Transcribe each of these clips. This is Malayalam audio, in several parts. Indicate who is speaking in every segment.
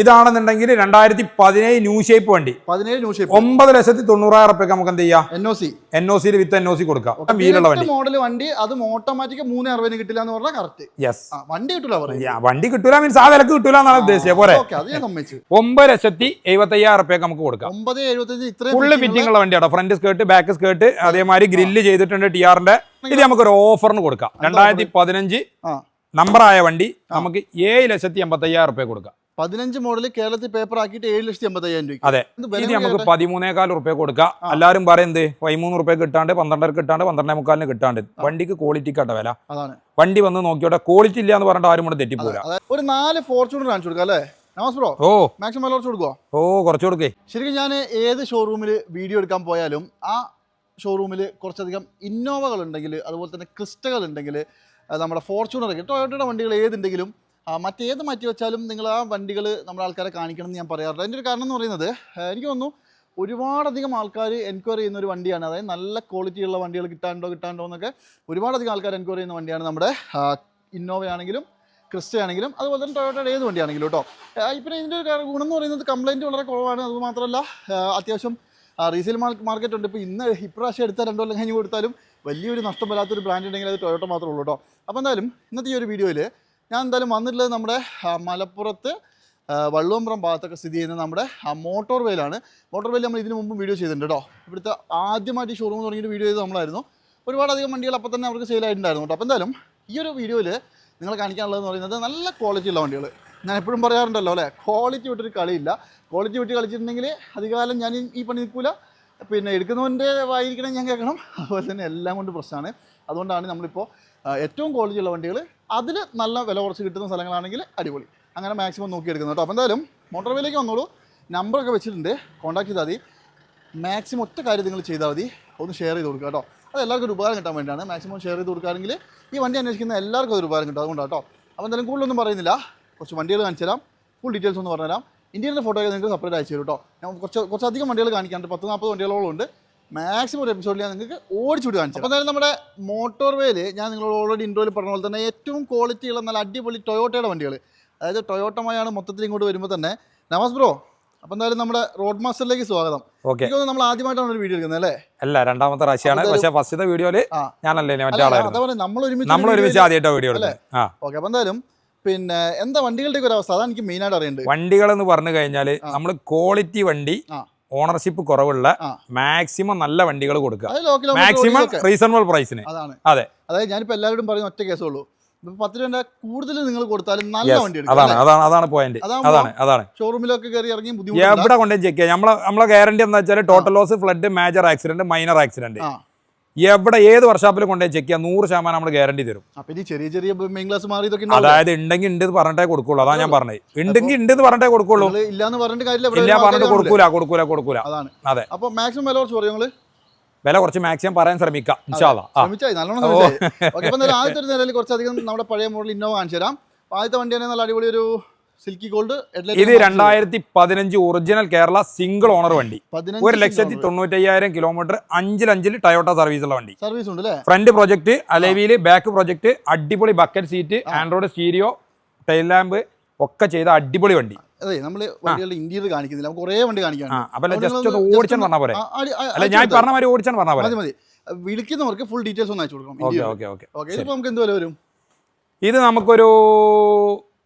Speaker 1: ഇതാണെന്നുണ്ടെങ്കിൽ രണ്ടായിരത്തി പതിനേഴ് ന്യൂ ഷേപ്പ് വണ്ടി.
Speaker 2: പതിനേഴ് ന്യൂ ഷേപ്പ്.
Speaker 1: ഒമ്പത് ലക്ഷത്തി തൊണ്ണൂറായിരം റുപ്യ നമുക്ക് എന്ത് ചെയ്യാം?
Speaker 2: N O C
Speaker 1: N O സിയിൽ വിത്ത് എൻ ഒ സി കൊടുക്കാം. വീലുള്ള വണ്ടി.
Speaker 2: മോഡൽ വണ്ടി അത് ഓട്ടോമാറ്റിക് മൂന്ന് അറുപതിന് കിട്ടില്ല എന്ന് പറഞ്ഞാൽ കറക്റ്റ്
Speaker 1: യെസ്
Speaker 2: വണ്ടി കിട്ടില്ല
Speaker 1: വണ്ടി കിട്ടൂല മീൻസ് ആ വിലക്ക് കിട്ടൂല എന്നാണ് ഉദ്ദേശിച്ചത്. പോരെ? ഒമ്പത് ലക്ഷത്തി എഴുപത്തയ്യായിരം റുപ്യ നമുക്ക് കൊടുക്കാം.
Speaker 2: ഒമ്പത് എഴുപത്തി
Speaker 1: ഫുള്ള് ഫിറ്റിംഗ് ഉള്ള വണ്ടിയാണോ ഫ്രണ്ട് സ്കേർട്ട് ബാക്ക് സ്കേർട്ട് അതേമാതിരി ഗ്രില്ല് ചെയ്തിട്ടുണ്ട് ടി ആറിന്റെ ഇത് നമുക്ക് ഒരു ഓഫറിന് കൊടുക്കാം. രണ്ടായിരത്തി പതിനഞ്ച് നമ്പറായ വണ്ടി നമുക്ക് ഏഴ് ലക്ഷത്തി എൺപത്തയ്യായിരം റുപ്യ കൊടുക്കാം.
Speaker 2: പതിനഞ്ച് മോഡൽ കേരളത്തിൽ പേപ്പർ ആക്കിയിട്ട് ഏഴ് ലക്ഷത്തി എൺപത്തി അയ്യായിരം രൂപ
Speaker 1: അതെ
Speaker 2: ഇത്
Speaker 1: ഇത് നമുക്ക് പതിമൂന്നേകാൽ റുപ്യ കൊടുക്കാം. എല്ലാവരും പറയുന്നത് പതിമൂന്ന് റുപ്യ കിട്ടാണ്ട് പന്ത്രണ്ടര കിട്ടാണ്ട് പന്ത്രണ്ടേ മുക്കാലിന് കിട്ടാണ്ട്. വണ്ടിക്ക് ക്വാളിറ്റി കട്ട വില.
Speaker 2: അതാണ്.
Speaker 1: വണ്ടി വന്ന് നോക്കിയോടെ ക്വാളിറ്റി ഇല്ല എന്ന് പറഞ്ഞിട്ട് ആരും കൂടെ തെറ്റിപ്പോല
Speaker 2: അതായത് ഒരു നാല് ഫോർച്യൂണർ കാണിച്ചു കൊടുക്കാം അല്ലേ?
Speaker 1: ഓ.
Speaker 2: മാക്സിമം കുറച്ച് കൊടുക്കുവോ?
Speaker 1: ഓ കുറച്ച് കൊടുക്കേ.
Speaker 2: ശരിക്കും ഞാൻ ഏത് ഷോറൂമിൽ വീഡിയോ എടുക്കാൻ പോയാലും ആ ഷോറൂമിൽ കുറച്ചധികം ഇന്നോവകൾ ഉണ്ടെങ്കിൽ അതുപോലെ തന്നെ ക്രിസ്റ്റകൾ ഉണ്ടെങ്കിൽ നമ്മുടെ ഫോർച്യൂണർ ടൊയോട്ടയുടെ വണ്ടികൾ ഏതുണ്ടെങ്കിലും മറ്റേത് മാറ്റി വെച്ചാലും നിങ്ങൾ ആ വണ്ടികൾ നമ്മുടെ ആൾക്കാരെ കാണിക്കണം എന്ന് ഞാൻ പറയാറുണ്ട്. അതിന്റെ ഒരു കാരണം എന്ന് പറയുന്നത് എനിക്ക് തോന്നുന്നു ഒരുപാടധികം ആൾക്കാർ എൻക്വയറി ചെയ്യുന്ന ഒരു വണ്ടിയാണ്. അതായത് നല്ല ക്വാളിറ്റി ഉള്ള വണ്ടികൾ കിട്ടാണ്ടോ കിട്ടാണ്ടോ എന്നൊക്കെ ഒരുപാടധികം ആൾക്കാർ എൻക്വയറി ചെയ്യുന്ന വണ്ടിയാണ് നമ്മുടെ ഇന്നോവ ആണെങ്കിലും ക്രിസ്റ്റ ആണെങ്കിലും അതുപോലെ തന്നെ ടൊയോട്ടയുടെ ഏത് വണ്ടിയാണെങ്കിലും കേട്ടോ. ഇപ്പം ഇതിന്റെ ഒരു ഗുണം എന്ന് പറയുന്നത് കംപ്ലൈന്റ് വളരെ കുറവാണ്. അതുമാത്രമല്ല മാത്രമല്ല അത്യാവശ്യം റീസെയിൽ മാർക്കറ്റ് ഉണ്ട്. ഇപ്പോൾ ഇന്ന് ഇപ്രാവശ്യം എടുത്താൽ രണ്ടോ അല്ലെങ്കിൽ കഴിഞ്ഞ് കൊടുത്താലും വലിയൊരു നഷ്ടം വരാത്തൊരു ബ്രാൻഡ് ഉണ്ടെങ്കിൽ അത് ടൊയോട്ട മാത്രമേ ഉള്ളൂ കേട്ടോ. അപ്പോൾ എന്തായാലും ഇന്നത്തെ ഈ ഒരു വീഡിയോയിൽ ഞാൻ എന്തായാലും വന്നിട്ടുള്ളത് നമ്മുടെ മലപ്പുറത്ത് വള്ളുവമ്പ്രം ഭാഗത്തൊക്കെ സ്ഥിതി ചെയ്യുന്ന നമ്മുടെ മോട്ടോർ വെയിലാണ്. മോട്ടോർ വെയിൽ നമ്മൾ ഇതിന് മുമ്പ് വീഡിയോ ചെയ്തിട്ടുണ്ട് കേട്ടോ. ഇവിടുത്തെ ആദ്യമായിട്ട് ഈ ഷോറൂം തുടങ്ങിയിട്ട് വീഡിയോ ചെയ്ത് നമ്മളായിരുന്നു. ഒരുപാടധികം വണ്ടികൾ അപ്പം തന്നെ അവർക്ക് സെയിലായിട്ടുണ്ടായിരുന്നു കേട്ടോ. അപ്പോൾ എന്തായാലും ഈ ഒരു വീഡിയോയിൽ നിങ്ങൾ കാണിക്കാനുള്ളതെന്ന് പറയുന്നത് നല്ല ക്വാളിറ്റി ഉള്ള വണ്ടികൾ ഞാൻ എപ്പോഴും പറയാറുണ്ടല്ലോ അല്ലേ? ക്വാളിറ്റി വിട്ടൊരു കളിയില്ല. ക്വാളിറ്റി വിട്ട് കളിച്ചിട്ടുണ്ടെങ്കിൽ അധികകാലം ഞാൻ ഈ- പണി നിൽക്കില്ല പിന്നെ എടുക്കുന്നവന്റെ വായിരിക്കണം ഞാൻ കേൾക്കണം. അതുപോലെ തന്നെ എല്ലാം കൊണ്ട് പ്രശ്നമാണ്. അതുകൊണ്ടാണ് നമ്മളിപ്പോൾ ഏറ്റവും ക്വാളിറ്റി ഉള്ള വണ്ടികൾ അതിൽ നല്ല വില കുറച്ച് കിട്ടുന്ന സ്ഥലങ്ങളാണെങ്കിൽ അടിപൊളി. അങ്ങനെ മാക്സിമം നോക്കി എടുക്കുന്നത് കേട്ടോ. അപ്പോൾ എന്തായാലും മോട്ടോർ വേലേക്ക് വന്നോളൂ. നമ്പറൊക്കെ വെച്ചിട്ടുണ്ട്. കോൺടാക്ട് ചെയ്താൽ മതി. മാക്സിമം ഒറ്റ കാര്യം നിങ്ങൾ ചെയ്താൽ മതി. ഒന്ന് ഷെയർ ചെയ്ത് കൊടുക്കുക കേട്ടോ. അത് എല്ലാവർക്കും ഒരു ഉപകാരം കിട്ടാൻ വേണ്ടിയാണ്. മാക്സിമം ഷെയർ ചെയ്ത് കൊടുക്കുകയാണെങ്കിൽ ഈ വണ്ടി അന്വേഷിക്കുന്ന എല്ലാവർക്കും ഒരു ഉപകാരം കിട്ടും. അതുകൊണ്ടാണ് കേട്ടോ. അപ്പോൾ എന്തായാലും കൂടുതലൊന്നും പറയുന്നില്ല. കുറച്ച് വണ്ടികൾ കാണിച്ചു തരാം. ഫുൾ ഡീറ്റെയിൽസ് ഒന്ന് പറഞ്ഞുതരാം. ഇന്ത്യയിലെ ഫോട്ടോ ഒക്കെ നിങ്ങൾക്ക് സെപ്പറേറ്റ് അയച്ചു തരും കേട്ടോ. ഞാൻ കുറച്ച് കുറച്ചധികം വണ്ടികൾ കാണിക്കാറുണ്ട് പത്ത് നാൽപ്പത് വണ്ടികളോളം ഉണ്ട്. മാക്സിമം ഒരു എപ്പിസോഡിൽ ഞാൻ നിങ്ങൾക്ക് ഓടിച്ചുവിട്ട് കാണിച്ചു അപ്പോൾ എന്തായാലും നമ്മുടെ മോട്ടോർ വേയിൽ ഞാൻ നിങ്ങളോട് ഓൾറെഡി ഇൻട്രോയിൽ പറഞ്ഞ പോലെ തന്നെ ഏറ്റവും ക്വാളിറ്റി ഉള്ള നല്ല അടിപൊളി ടൊയോട്ടയുടെ വണ്ടികൾ അതായത് ടൊയോട്ടമായാണ് മൊത്തത്തിൽ ഇങ്ങോട്ട് വരുമ്പോൾ തന്നെ. നമസ് ബ്രോ അപ്പോൾ എന്തായാലും നമ്മുടെ റോഡ് മാസ്റ്ററിലേക്ക് സ്വാഗതം.
Speaker 1: ഓക്കെ
Speaker 2: നമ്മൾ ആദ്യമായിട്ടാണ് ഒരു വീഡിയോ എടുക്കുന്നത് അല്ലേ?
Speaker 1: അല്ല രണ്ടാമത്തെ പ്രാവശ്യമാണ്. പക്ഷേ ഫസ്റ്റത്തെ
Speaker 2: വീഡിയോയിൽ.
Speaker 1: ഞാനല്ലേ മറ്റേ
Speaker 2: പറയുന്നത് നമ്മൾ ഒരുമിച്ച്
Speaker 1: നമ്മൾ ഒരുമിച്ച് ആദ്യമായിട്ട് വീഡിയോ അല്ലേ? ആ.
Speaker 2: ഓക്കെ അപ്പോൾ എന്തായാലും പിന്നെ എന്താ വണ്ടികളുടെ ഒരു അവസ്ഥ? അതാണ് എനിക്ക് മെയിനായിട്ട് അറിയേണ്ടത്.
Speaker 1: വണ്ടികൾ എന്ന് പറഞ്ഞു കഴിഞ്ഞാൽ നമ്മൾ ക്വാളിറ്റി വണ്ടി. ഓണർഷിപ്പ് കുറവുള്ള മാക്സിമം നല്ല വണ്ടികൾ കൊടുക്കുക. മാക്സിമം റീസണബിൾ പ്രൈസിന് അതെ.
Speaker 2: അതായത് ഞാനിപ്പോ എല്ലാവരോടും പറയുന്ന ഒറ്റ കേസേ ഉള്ളൂ. പത്ത് രൂപ കൂടുതൽ നിങ്ങൾ കൊടുത്താലും നല്ല. വണ്ടി
Speaker 1: അതാണ് അതാണ് അതാണ് പോയിന്റ് അതാണ് അതാണ്.
Speaker 2: ഷോറൂമിലൊക്കെ കയറി ഇറങ്ങി
Speaker 1: എവിടെ കൊണ്ടുപോയി ചെക്ക് ചെയ്യാം? നമ്മളെ നമ്മളെ ഗ്യാരണ്ടി എന്താ വെച്ചാൽ total loss flood major accident minor accident എവിടെ ഏത് വർഷാപ്പിലും കൊണ്ടുപോയി ചെക്ക് ചെയ്യാം. നൂറ് ശതമാനം നമ്മൾ ഗ്യാരണ്ടി തരും.
Speaker 2: അപ്പൊ ചെറിയ ചെറിയ ഗ്ലാസ് മാറി
Speaker 1: അതായത് ഉണ്ടെങ്കിൽ ഉണ്ട് പറഞ്ഞിട്ടേ കൊടുക്കുള്ളൂ. അതാ ഞാൻ പറഞ്ഞത്. ഉണ്ടെങ്കിൽ ഉണ്ട് പറഞ്ഞിട്ടേ കൊടുക്കുള്ളൂ.
Speaker 2: ഇല്ല ഇല്ലാന്ന് പറഞ്ഞിട്ട്
Speaker 1: ഇല്ല പറഞ്ഞിട്ട് കൊടുക്കൂല കൊടുക്കൂല കൊടുക്കൂല. അതെ.
Speaker 2: അപ്പൊ മാക്സിമം വില കുറച്ച് പറയും
Speaker 1: വില കുറച്ച് മാക്സിമം പറയാൻ ശ്രമിക്കാം
Speaker 2: ആദ്യത്തെ ഒരു നിലയിൽ കുറച്ചധികം നമ്മുടെ പഴയ മോഡൽ ഇന്നോവ കാണിച്ചു തരാം. ആദ്യത്തെ വണ്ടി തന്നെ നല്ല അടിപൊളി ഒരു സിൽക്കി ഗോൾഡ്
Speaker 1: ഇത് രണ്ടായിരത്തി പതിനഞ്ച് ഒറിജിനൽ കേരള സിംഗിൾ ഓണർ വണ്ടി. ഒരു ലക്ഷത്തി തൊണ്ണൂറ്റയ്യായിരം കിലോമീറ്റർ അഞ്ചിൽ ടയോട്ട സർവീസ് ഉള്ള വണ്ടി.
Speaker 2: സർവീസ് ഉണ്ട്
Speaker 1: ഫ്രണ്ട് പ്രൊജക്ട് അലേവിയിൽ ബാക്ക് പ്രൊജക്ട് അടിപൊളി bucket seat Android stereo tail lamp ഒക്കെ ചെയ്ത അടിപൊളി വണ്ടി.
Speaker 2: അതെ നമ്മൾ വണ്ടികളുടെ കാണിക്കുന്നില്ല. നമുക്ക് കുറേ വണ്ടി കാണിക്കാൻ
Speaker 1: ആ അപ്പൊ ജസ്റ്റ് ഓടിച്ചാൻ അല്ല ഞാൻ
Speaker 2: കൊടുത്താ?
Speaker 1: പറഞ്ഞ മാതിരി ഓടിച്ചാൻ പറഞ്ഞ
Speaker 2: മതി മതി. വിളിക്കുന്നവർക്ക് ഫുൾ ഡീറ്റെയിൽസ് ഒന്ന് അയച്ചു കൊടുക്കാം
Speaker 1: okay
Speaker 2: interior
Speaker 1: okay okay.
Speaker 2: Okay ഇതിപ്പോ നമുക്ക് എന്ത് വരും?
Speaker 1: ഇത് നമുക്കൊരു